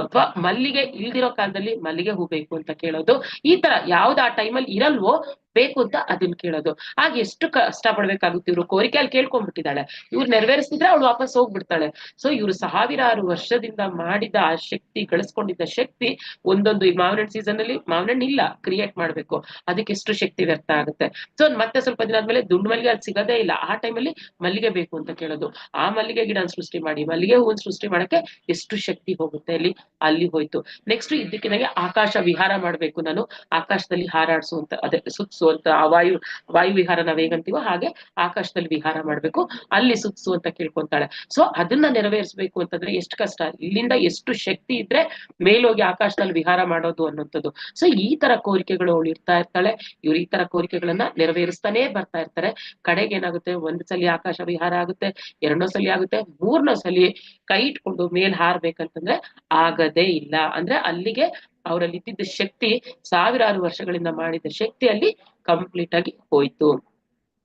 ಅಥವಾ ಮಲ್ಲಿಗೆ ಇಲ್ದಿರೋ ಕಾಲದಲ್ಲಿ ಮಲ್ಲಿಗೆ ಹೂ ಬೇಕು ಅಂತ ಕೇಳೋದು. ಈ ತರ ಯಾವ್ದು ಆ ಟೈಮಲ್ಲಿ ಇರಲ್ವೋ ಬೇಕು ಅಂತ ಅದನ್ನ ಕೇಳೋದು. ಆಗ ಎಷ್ಟು ಕಷ್ಟ ಪಡ್ಬೇಕಾಗುತ್ತೆ ಇವ್ರು ಕೋರಿಕೆ ಅಲ್ಲಿ ಕೇಳ್ಕೊಂಡ್ಬಿಟ್ಟಿದ್ದಾಳೆ. ಇವ್ರು ನೆರವೇರಿಸಿದ್ರೆ ಅವಳು ವಾಪಸ್ ಹೋಗ್ಬಿಡ್ತಾಳೆ. ಸೊ ಇವ್ರು ಸಾವಿರಾರು ವರ್ಷದಿಂದ ಮಾಡಿದ ಆ ಶಕ್ತಿ, ಗಳಿಸ್ಕೊಂಡಿದ್ದ ಶಕ್ತಿ ಒಂದೊಂದು ಈ ಮಾವಿನ ಸೀಸನ್ ಅಲ್ಲಿ ಮಾವಿನ ಇಲ್ಲ ಕ್ರಿಯೇಟ್ ಮಾಡ್ಬೇಕು. ಅದಕ್ಕೆ ಎಷ್ಟು ಶಕ್ತಿ ವ್ಯರ್ಥ ಆಗುತ್ತೆ. ಸೊ ಮತ್ತೆ ಸ್ವಲ್ಪ ದಿನ ಆದ್ಮೇಲೆ ದುಂಡು ಮಲ್ಲಿಗೆ ಅಲ್ಲಿ ಸಿಗೋದೇ ಇಲ್ಲ. ಆ ಟೈಮಲ್ಲಿ ಮಲ್ಲಿಗೆ ಬೇಕು ಅಂತ ಕೇಳೋದು. ಆ ಮಲ್ಲಿಗೆ ಗಿಡ ಸೃಷ್ಟಿ ಮಾಡಿ, ಮಲ್ಲಿಗೆ ಹೂವನ್ ಸೃಷ್ಟಿ ಮಾಡಕ್ಕೆ ಎಷ್ಟು ಶಕ್ತಿ ಹೋಗುತ್ತೆ ಅಲ್ಲಿ? ಅಲ್ಲಿ ಹೋಯ್ತು. ನೆಕ್ಸ್ಟ್ ಇದಕ್ಕೆ ನನಗೆ ಆಕಾಶ ವಿಹಾರ ಮಾಡ್ಬೇಕು ನಾನು. ಆಕಾಶದಲ್ಲಿ ಹಾರಾಡಿಸುವಂತ, ಅದೇ ಸುತ್ಸು ಆ ವಾಯು ವಾಯು ವಿಹಾರ ನಾವ್ ಹೇಗಂತೀವೋ ಹಾಗೆ ಆಕಾಶದಲ್ಲಿ ವಿಹಾರ ಮಾಡ್ಬೇಕು. ಅಲ್ಲಿ ಸುತ್ಸು ಅಂತ ಕೇಳ್ಕೊಂತಾಳೆ. ಸೊ ಅದನ್ನ ನೆರವೇರಿಸ್ಬೇಕು ಅಂತಂದ್ರೆ ಎಷ್ಟು ಕಷ್ಟ. ಇಲ್ಲಿಂದ ಎಷ್ಟು ಶಕ್ತಿ ಇದ್ರೆ ಮೇಲೋಗಿ ಆಕಾಶದಲ್ಲಿ ವಿಹಾರ ಮಾಡೋದು ಅನ್ನೋಂಥದ್ದು ಸೊ ಈ ತರ ಕೋರಿಕೆಗಳು ಅವಳು ಇರ್ತಾ ಇರ್ತಾಳೆ. ಇವ್ರು ಈ ತರ ಕೋರಿಕೆಗಳನ್ನ ನೆರವೇರಿಸ್ತಾನೆ ಬರ್ತಾ ಇರ್ತಾರೆ. ಕಡೆಗೆ ಏನಾಗುತ್ತೆ? ಒಂದ್ ಸಲಿ ಆಕಾಶ ವಿಹಾರ ಆಗುತ್ತೆ ಎರಡನೋ ಸಲಿ ಆಗುತ್ತೆ, ಮೂರ್ನೋ ಸಲಿ ಕೈ ಇಟ್ಕೊಂಡು ಮೇಲ್ ಹಾರ್ಬೇಕಂತಂದ್ರೆ ಆಗದೇ ಇಲ್ಲ. ಅಂದ್ರೆ ಅಲ್ಲಿಗೆ ಅವರಲ್ಲಿ ಇದ್ದಿದ್ದ ಶಕ್ತಿ ಸಾವಿರಾರು ವರ್ಷಗಳಿಂದ ಮಾಡಿದ ಶಕ್ತಿ ಅಲ್ಲಿ ಕಂಪ್ಲೀಟ್ ಆಗಿ ಹೋಯ್ತು.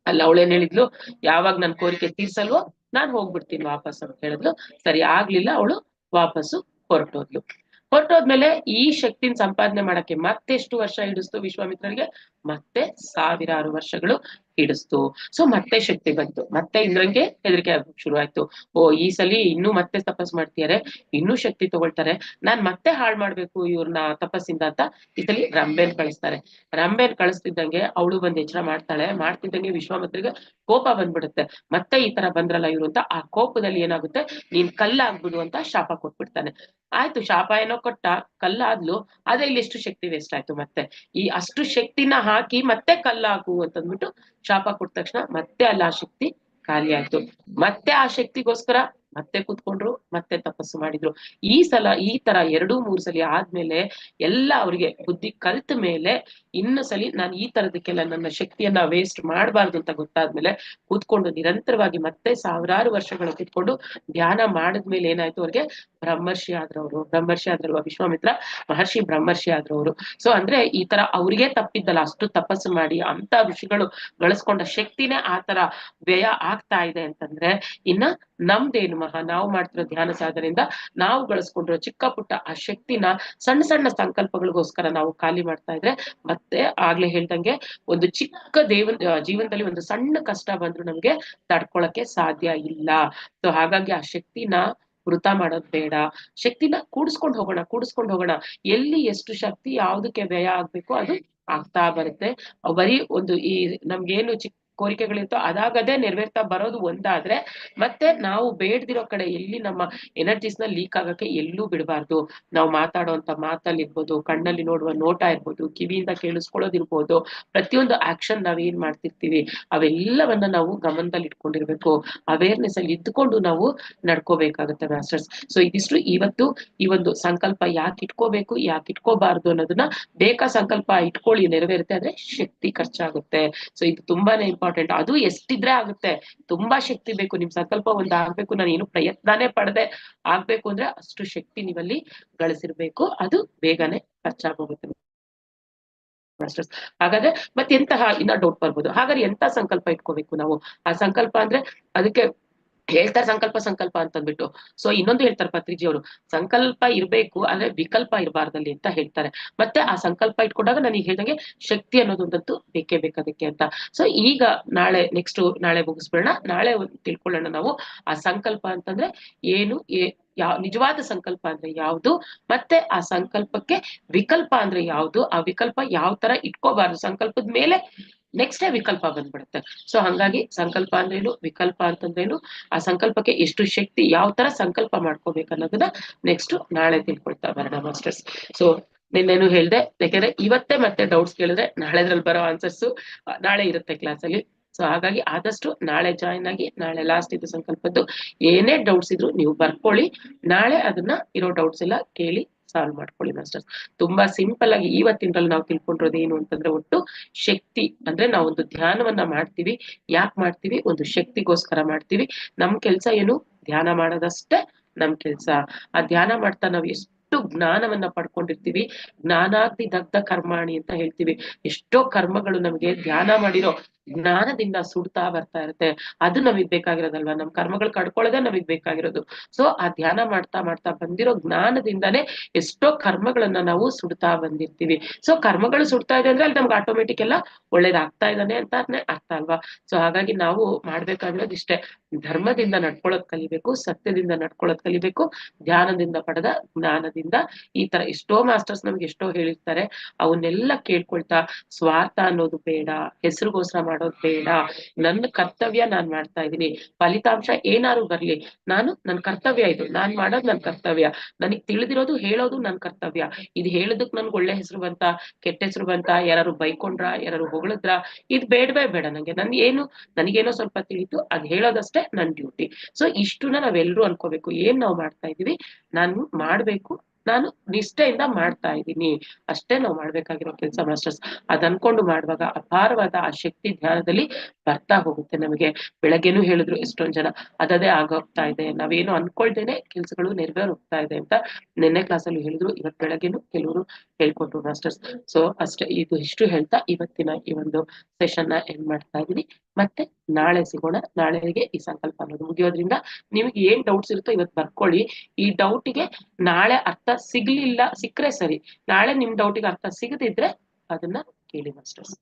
ಅಲ್ಲ ಅವಳೇನ್ ಹೇಳಿದ್ಲು? ಯಾವಾಗ ನನ್ ಕೋರಿಕೆ ತೀರ್ಸಲ್ವೋ ನಾನ್ ಹೋಗ್ಬಿಡ್ತೀನಿ ವಾಪಸ್ ಅಂತ ಹೇಳಿದ್ಲು. ಸರಿ, ಆಗ್ಲಿಲ್ಲ, ಅವಳು ವಾಪಸ್ಸು ಹೊರಟೋದ್ಲು. ಹೊರಟೋದ್ಮೇಲೆ ಈ ಶಕ್ತಿನ ಸಂಪಾದನೆ ಮಾಡಕ್ಕೆ ಮತ್ತೆಷ್ಟು ವರ್ಷ ಹಿಡಿಸ್ತು ವಿಶ್ವಾಮಿತ್ರರಿಗೆ? ಮತ್ತೆ ಸಾವಿರಾರು ವರ್ಷಗಳು ಹಿಡಿಸ್ತು. ಸೊ ಮತ್ತೆ ಶಕ್ತಿ ಬಂತು. ಮತ್ತೆ ಇಂದ್ರಂಗೆ ಹೆದರಿಕೆ ಆಗ್ಬೇಕು ಶುರು ಆಯ್ತು. ಓ, ಈ ಸಲಿ ಇನ್ನೂ ಮತ್ತೆ ತಪಸ್ ಮಾಡ್ತಿದ್ದಾರೆ ಇನ್ನೂ ಶಕ್ತಿ ತಗೊಳ್ತಾರೆ, ನಾನ್ ಮತ್ತೆ ಹಾಳ್ ಮಾಡ್ಬೇಕು ಇವ್ರನ್ನ ತಪಸ್ಸಿಂದ ಅಂತ ಸಲ ರಂಬೆನ್ ಕಳಿಸ್ತಾರೆ. ರಂಬೆನ್ ಕಳಿಸ್ತಿದ್ದಂಗೆ ಅವಳು ಬಂದ್ ಎಚ್ಚರ ಮಾಡ್ತಾಳೆ, ಮಾಡ್ತಿದ್ದಂಗೆ ವಿಶ್ವಾಮಿತ್ರಿಗೆ ಕೋಪ ಬಂದ್ಬಿಡುತ್ತೆ. ಮತ್ತೆ ಈ ತರ ಬಂದ್ರಲ್ಲ ಇವ್ರು ಅಂತ ಆ ಕೋಪದಲ್ಲಿ ಏನಾಗುತ್ತೆ, ನೀನ್ ಕಲ್ಲಾಗ್ಬಿಡು ಅಂತ ಶಾಪ ಕೊಟ್ಬಿಡ್ತಾನೆ. ಆಯ್ತು, ಶಾಪ ಏನೋ ಕೊಟ್ಟ, ಕಲ್ಲಾದ್ಲು ಅದೇ ಇಲ್ಲಿ ಎಷ್ಟು ಶಕ್ತಿ ವೇಸ್ಟ್ ಆಯ್ತು ಮತ್ತೆ. ಈ ಅಷ್ಟು ಶಕ್ತಿನ ಹಾಕಿ ಮತ್ತೆ ಕಲ್ಲಾಗು ಅಂತಂದ್ಬಿಟ್ಟು ಶಾಪ ಕೊಟ್ಟ ತಕ್ಷಣ ಮತ್ತೆ ಅಲ್ಲಿ ಆ ಶಕ್ತಿ ಖಾಲಿ ಆಯ್ತು. ಮತ್ತೆ ಆ ಶಕ್ತಿಗೋಸ್ಕರ ಮತ್ತೆ ಕೂತ್ಕೊಂಡ್ರು, ಮತ್ತೆ ತಪಸ್ಸು ಮಾಡಿದ್ರು. ಈ ಸಲ, ಈ ತರ ಎರಡು ಮೂರು ಸಲಿ ಆದ್ಮೇಲೆ ಎಲ್ಲ ಅವ್ರಿಗೆ ಬುದ್ಧಿ ಕಲ್ತ ಮೇಲೆ ಇನ್ನು ಸಲಿ ನಾನು ಈ ತರದಕ್ಕೆಲ್ಲ ನನ್ನ ಶಕ್ತಿಯನ್ನ ವೇಸ್ಟ್ ಮಾಡಬಾರ್ದು ಅಂತ ಗೊತ್ತಾದ್ಮೇಲೆ ಕೂತ್ಕೊಂಡು ನಿರಂತರವಾಗಿ ಮತ್ತೆ ಸಾವಿರಾರು ವರ್ಷಗಳು ಕೂತ್ಕೊಂಡು ಧ್ಯಾನ ಮಾಡಿದ್ಮೇಲೆ ಏನಾಯ್ತು ಅವ್ರಿಗೆ? ಬ್ರಹ್ಮರ್ಷಿ ಆದ್ರವ್ರು. ಬ್ರಹ್ಮರ್ಷಿ ಆದ್ರಲ್ವಾ ವಿಶ್ವಾಮಿತ್ರ? ಮಹರ್ಷಿ ಬ್ರಹ್ಮರ್ಷಿ ಆದ್ರವ್ರು. ಸೊ ಅಂದ್ರೆ ಈ ತರ ಅವ್ರಿಗೆ ತಪ್ಪಿದ್ದಲ್ಲ, ಅಷ್ಟು ತಪಸ್ಸು ಮಾಡಿ ಅಂತ ಋಷಿಗಳು ಗಳಿಸ್ಕೊಂಡ ಶಕ್ತಿನೇ ಆ ತರ ವ್ಯಯ ಆಗ್ತಾ ಇದೆ ಅಂತಂದ್ರೆ, ಇನ್ನ ನಮ್ದೇನು ಮಹಾ, ನಾವು ಮಾಡ್ತಿರೋ ಧ್ಯಾನ ಸಾಧನೆಯಿಂದ ನಾವು ಗಳಿಸ್ಕೊಂಡಿರೋ ಚಿಕ್ಕ ಪುಟ್ಟ ಆ ಶಕ್ತಿನ ಸಣ್ಣ ಸಣ್ಣ ಸಂಕಲ್ಪಗಳಿಗೋಸ್ಕರ ನಾವು ಖಾಲಿ ಮಾಡ್ತಾ ಇದ್ರೆ ಮತ್ತೆ ಆಗ್ಲೇ ಹೇಳ್ದಂಗೆ ಒಂದು ಚಿಕ್ಕ ದೇವ ಜೀವನದಲ್ಲಿ ಒಂದು ಸಣ್ಣ ಕಷ್ಟ ಬಂದ್ರು ನಮ್ಗೆ ತಡ್ಕೊಳಕ್ಕೆ ಸಾಧ್ಯ ಇಲ್ಲ. ಸೊ ಹಾಗಾಗಿ ಆ ಶಕ್ತಿನ ವೃತ ಮಾಡೋದ್ ಬೇಡ. ಶಕ್ತಿನ ಕೂಡಿಸ್ಕೊಂಡು ಹೋಗೋಣ ಕೂಡಿಸ್ಕೊಂಡು ಹೋಗೋಣ. ಎಲ್ಲಿ ಎಷ್ಟು ಶಕ್ತಿ, ಯಾವ್ದಕ್ಕೆ ವ್ಯಯ ಆಗ್ಬೇಕು ಅದು ಆಗ್ತಾ ಬರುತ್ತೆ. ಬರೀ ಒಂದು ಈ ನಮ್ಗೇನು ಚಿಕ್ಕ ಕೋರಿಕೆಗಳಿರ್ತೋ ಅದಾಗದೆ ನೆರವೇರ್ತಾ ಬರೋದು ಒಂದಾದ್ರೆ ಮತ್ತೆ ನಾವು ಬೇಡದಿರೋ ಕಡೆ ಎಲ್ಲಿ ನಮ್ಮ ಎನರ್ಜೀಸ್ನ ಲೀಕ್ ಆಗಕ್ಕೆ ಎಲ್ಲೂ ಬಿಡಬಾರ್ದು. ನಾವು ಮಾತಾಡುವಂತ ಮಾತಲ್ಲಿ ಇರ್ಬೋದು ಕಣ್ಣಲ್ಲಿ ನೋಡುವ ನೋಟ ಇರ್ಬೋದು, ಕಿವಿಯಿಂದ ಕೇಳಿಸ್ಕೊಳ್ಳೋದಿರ್ಬೋದು, ಪ್ರತಿಯೊಂದು ಆಕ್ಷನ್ ನಾವ್ ಏನ್ ಮಾಡ್ತಿರ್ತೀವಿ, ಅವೆಲ್ಲವನ್ನ ನಾವು ಗಮನದಲ್ಲಿ ಇಟ್ಕೊಂಡಿರ್ಬೇಕು. ಅವೇರ್ನೆಸ್ ಅಲ್ಲಿ ಇದ್ಕೊಂಡು ನಾವು ನಡ್ಕೋಬೇಕಾಗುತ್ತೆ ಮಾಸ್ಟರ್ಸ್ ಸೊ ಇದಿಷ್ಟು ಇವತ್ತು ಈ ಒಂದು ಸಂಕಲ್ಪ ಯಾಕೆ ಇಟ್ಕೋಬೇಕು, ಯಾಕೆ ಇಟ್ಕೋಬಾರ್ದು ಅನ್ನೋದನ್ನ ಬೇಕಾ ಸಂಕಲ್ಪ ಇಟ್ಕೊಳ್ಳಿ, ನೆರವೇರುತ್ತೆ, ಆದ್ರೆ ಶಕ್ತಿ ಖರ್ಚಾಗುತ್ತೆ. ಸೊ ಇದು ತುಂಬಾನೇ ಅದು ಎಷ್ಟಿದ್ರೆ ಆಗುತ್ತೆ. ತುಂಬಾ ಶಕ್ತಿ ಬೇಕು. ನಿಮ್ ಸಂಕಲ್ಪ ಒಂದ್ ಆಗ್ಬೇಕು. ನಾನು ಏನು ಪ್ರಯತ್ನನೇ ಪಡದೆ. ಆಗ್ಬೇಕು ಅಂದ್ರೆ ಅಷ್ಟು ಶಕ್ತಿ ನೀವಲ್ಲಿ ಗಳಿಸಿರ್ಬೇಕು. ಅದು ಬೇಗನೆ ಖರ್ಚಾಗೋಗುತ್ತೆ. ಹಾಗಾದ್ರೆ ಮತ್ತೆ ಎಂತಹ ಇನ್ನ ಡೌಟ್ ಬರ್ಬೋದು. ಹಾಗಾದ್ರೆ ಎಂತ ಸಂಕಲ್ಪ ಇಟ್ಕೋಬೇಕು ನಾವು? ಆ ಸಂಕಲ್ಪ ಅಂದ್ರೆ ಅದಕ್ಕೆ ಹೇಳ್ತಾರೆ ಸಂಕಲ್ಪ ಸಂಕಲ್ಪ ಅಂತಂದ್ಬಿಟ್ಟು. ಸೊ ಇನ್ನೊಂದು ಹೇಳ್ತಾರೆ ಪತ್ರಿಜಿ ಅವರು ಸಂಕಲ್ಪ ಇರಬೇಕು ಅಂದ್ರೆ ವಿಕಲ್ಪ ಇರಬಾರ್ದಲ್ಲಿ ಅಂತ ಹೇಳ್ತಾರೆ. ಮತ್ತೆ ಆ ಸಂಕಲ್ಪ ಇಟ್ಕೊಂಡಾಗ ನನಗೆ ಹೇಳಿದಂಗೆ ಶಕ್ತಿ ಅನ್ನೋದೊಂದಂತೂ ಬೇಕೇ ಬೇಕದಕ್ಕೆ ಅಂತ. ಸೊ ಈಗ ನಾಳೆ ನೆಕ್ಸ್ಟ್ ನಾಳೆ ಮುಗಿಸ್ಬೇಡ ನಾಳೆ ತಿಳ್ಕೊಳ್ಳೋಣ ನಾವು ಆ ಸಂಕಲ್ಪ ಅಂತಂದ್ರೆ ಏನು ಯಾವ ನಿಜವಾದ ಸಂಕಲ್ಪ ಅಂದ್ರೆ ಯಾವುದು, ಮತ್ತೆ ಆ ಸಂಕಲ್ಪಕ್ಕೆ ವಿಕಲ್ಪ ಅಂದ್ರೆ ಯಾವುದು, ಆ ವಿಕಲ್ಪ ಯಾವ ತರ ಇಟ್ಕೋಬಾರ್ದು, ಸಂಕಲ್ಪದ ಮೇಲೆ ನೆಕ್ಸ್ಟ್ ವಿಕಲ್ಪ ಬಂದ್ಬಿಡುತ್ತೆ. ಸೊ ಹಂಗಾಗಿ ಸಂಕಲ್ಪ ಅಂದ್ರೇನು ವಿಕಲ್ಪ ಅಂತಂದ್ರೇನು ಆ ಸಂಕಲ್ಪಕ್ಕೆ ಎಷ್ಟು ಶಕ್ತಿ, ಯಾವ ತರ ಸಂಕಲ್ಪ ಅನ್ನೋದನ್ನ ನೆಕ್ಸ್ಟ್ ನಾಳೆ ತಿಳ್ಕೊಳ್ತಾ ಬರೋಣ ಮಾಸ್ಟರ್ಸ್ ಸೊ ನಿನ್ನೇನು ಹೇಳ್ದೆ, ಯಾಕಂದ್ರೆ ಇವತ್ತೇ ಮತ್ತೆ ಡೌಟ್ಸ್ ಕೇಳಿದ್ರೆ ನಾಳೆದ್ರಲ್ಲಿ ಬರೋ ಆನ್ಸರ್ಸ್ ನಾಳೆ ಇರುತ್ತೆ ಕ್ಲಾಸ್ ಅಲ್ಲಿ. ಸೊ ಹಾಗಾಗಿ ಆದಷ್ಟು ನಾಳೆ ಜಾಯಿನ್ ಆಗಿ, ನಾಳೆ ಲಾಸ್ಟ್ ಇದು ಸಂಕಲ್ಪದ್ದು ಏನೇ ಡೌಟ್ಸ್ ಇದ್ರು ನೀವು ಬರ್ಕೊಳ್ಳಿ. ನಾಳೆ ಅದನ್ನ ಇರೋ ಡೌಟ್ಸ್ ಎಲ್ಲ ಕೇಳಿ ಸಾಲ್ವ್ ಮಾಡ್ಕೊಳ್ಳಿ ಮಾಸ್ಟರ್ಸ್ ತುಂಬಾ ಸಿಂಪಲ್ ಆಗಿ ಇವತ್ತಿನಲ್ಲಿ ನಾವು ತಿಳ್ಕೊಂಡಿರೋದು ಏನು ಅಂತಂದ್ರೆ ಒಟ್ಟು ಶಕ್ತಿ, ಅಂದ್ರೆ ನಾವು ಒಂದು ಧ್ಯಾನವನ್ನ ಮಾಡ್ತೀವಿ. ಯಾಕೆ ಮಾಡ್ತೀವಿ? ಒಂದು ಶಕ್ತಿಗೋಸ್ಕರ ಮಾಡ್ತೀವಿ. ನಮ್ ಕೆಲ್ಸ ಏನು? ಧ್ಯಾನ ಮಾಡೋದಷ್ಟೇ ನಮ್ ಕೆಲ್ಸ. ಆ ಧ್ಯಾನ ಮಾಡ್ತಾ ನಾವು ಎಷ್ಟು ಜ್ಞಾನವನ್ನ ಪಡ್ಕೊಂಡಿರ್ತೀವಿ. ಜ್ಞಾನಾಗ್ನಿ ದಗ್ಧ ಕರ್ಮಾಣಿ ಅಂತ ಹೇಳ್ತೀವಿ. ಎಷ್ಟೋ ಕರ್ಮಗಳು ನಮ್ಗೆ ಧ್ಯಾನ ಮಾಡಿರೋ ಜ್ಞಾನದಿಂದ ಸುಡ್ತಾ ಬರ್ತಾ ಇರುತ್ತೆ. ಅದು ನಮಗ್ ಬೇಕಾಗಿರೋದಲ್ವಾ? ನಮ್ ಕರ್ಮಗಳು ಕಡ್ಕೊಳ್ಳೋದೇ ನಮಗ್ ಬೇಕಾಗಿರೋದು. ಸೊ ಆ ಧ್ಯಾನ ಮಾಡ್ತಾ ಮಾಡ್ತಾ ಬಂದಿರೋ ಜ್ಞಾನದಿಂದಾನೇ ಎಷ್ಟೋ ಕರ್ಮಗಳನ್ನ ನಾವು ಸುಡ್ತಾ ಬಂದಿರ್ತೀವಿ. ಸೊ ಕರ್ಮಗಳು ಸುಡ್ತಾ ಇದೆ ಅಂದ್ರೆ ಅಲ್ಲಿ ನಮ್ಗೆ ಆಟೋಮೆಟಿಕ್ ಎಲ್ಲ ಒಳ್ಳೇದಾಗ್ತಾ ಇದ್ದಾನೆ ಅಂತ ಅರ್ಥ ಅಲ್ವಾ? ಸೊ ಹಾಗಾಗಿ ನಾವು ಮಾಡ್ಬೇಕಾಗಿರೋದು ಇಷ್ಟೇ. ಧರ್ಮದಿಂದ ನಡ್ಕೊಳ್ಳೋದ್ ಕಲಿಬೇಕು, ಸತ್ಯದಿಂದ ನಡ್ಕೊಳ್ಳೋದ್ ಕಲಿಬೇಕು, ಧ್ಯಾನದಿಂದ ಪಡೆದ ಜ್ಞಾನದಿಂದ. ಈ ತರ ಎಷ್ಟೋ ಮಾಸ್ಟರ್ಸ್ ನಮ್ಗೆ ಎಷ್ಟೋ ಹೇಳಿರ್ತಾರೆ. ಅವನ್ನೆಲ್ಲ ಕೇಳ್ಕೊಳ್ತಾ ಸ್ವಾರ್ಥ ಅನ್ನೋದು ಬೇಡ, ಹೆಸರುಗೋಸ್ಕರ ಮಾಡೋದು ಬೇಡ. ನನ್ನ ಕರ್ತವ್ಯ ನಾನ್ ಮಾಡ್ತಾ ಇದ್ದೀನಿ. ಫಲಿತಾಂಶ ಏನಾರು ಬರ್ಲಿ. ನಾನು ನನ್ ಕರ್ತವ್ಯ ಇದು. ನಾನ್ ಮಾಡೋದು ನನ್ ಕರ್ತವ್ಯ. ನನಗ್ ತಿಳಿದಿರೋದು ಹೇಳೋದು ನನ್ ಕರ್ತವ್ಯ. ಇದು ಹೇಳೋದಕ್ ನನ್ಗೆ ಒಳ್ಳೆ ಹೆಸರು ಬಂತ, ಕೆಟ್ಟ ಹೆಸರು ಬಂತ ಯಾರು ಬೈಕೊಂಡ್ರ ಯಾರು ಹೊಗಳಿದ್ರ, ಇದ್ ಬೇಡವೇ ಬೇಡ ನಂಗೆ. ನನ್ ಏನು, ನನಗೇನೋ ಸ್ವಲ್ಪ ತಿಳಿತು, ಅದ್ ಹೇಳೋದಷ್ಟೇ ನನ್ ಡ್ಯೂಟಿ ಸೊ ಇಷ್ಟನ್ನ ನಾವೆಲ್ಲರೂ ಅನ್ಕೋಬೇಕು. ಏನ್ ನಾವು ಮಾಡ್ತಾ ಇದೀವಿ ನಾನು ಮಾಡ್ಬೇಕು. ನಾನು ನಿಷ್ಠೆಯಿಂದ ಮಾಡ್ತಾ ಇದ್ದೀನಿ. ಅಷ್ಟೇ ನಾವು ಮಾಡ್ಬೇಕಾಗಿರೋ ಕೆಲಸ ಮಾಸ್ಟರ್ಸ್. ಅದ್ ಅನ್ಕೊಂಡು ಮಾಡುವಾಗ ಅಪಾರವಾದ ಆ ಶಕ್ತಿ ಧ್ಯಾನದಲ್ಲಿ ಬರ್ತಾ ಹೋಗುತ್ತೆ ನಮಗೆ. ಬೆಳಗ್ಗೆನೂ ಹೇಳಿದ್ರು ಎಷ್ಟೊಂದ್ ಜನ ಅದೇ ಆಗೋಗ್ತಾ ಇದೆ. ನಾವೇನು ಅನ್ಕೊಳ್ದೇನೆ ಕೆಲ್ಸಗಳು ನೆರವೇರ್ ಹೋಗ್ತಾ ಇದೆ ಅಂತ ನಿನ್ನೆ ಕ್ಲಾಸಲ್ಲಿ ಹೇಳಿದ್ರು. ಇವತ್ ಬೆಳಗ್ಗೆನು ಕೆಲವರು ಹೇಳ್ಕೊಟ್ರು ಮಾಸ್ಟರ್ಸ್. ಸೊ ಅಷ್ಟೇ, ಇದು ಇಷ್ಟು ಹೇಳ್ತಾ ಇವತ್ತಿನ ಈ ಒಂದು ಸೆಷನ್ನ ಎಂಡ್ ಮಾಡ್ತಾ ಇದೀನಿ ಮತ್ತೆ ನಾಳೆ ಸಿಗೋಣ, ನಾಳೆಗೆ ಈ ಸಂಕಲ್ಪ ಅನ್ನೋದು ಮುಗಿಯೋದ್ರಿಂದ ನಿಮ್ಗೆ ಏನ್ ಡೌಟ್ಸ್ ಇರುತ್ತೋ ಇವತ್ತು ಬರ್ಕೊಳ್ಳಿ. ಈ ಡೌಟಿಗೆ ನಾಳೆ ಅರ್ಥ ಸಿಗ್ಲಿಲ್ಲ, ಸಿಕ್ಕ್ರೆ ಸರಿ. ನಾಳೆ ನಿಮ್ ಡೌಟಿಗೆ ಅರ್ಥ ಸಿಗದಿದ್ರೆ ಅದನ್ನ ಕೇಳಿ ಮಾಸ್ಟರ್ಸ್.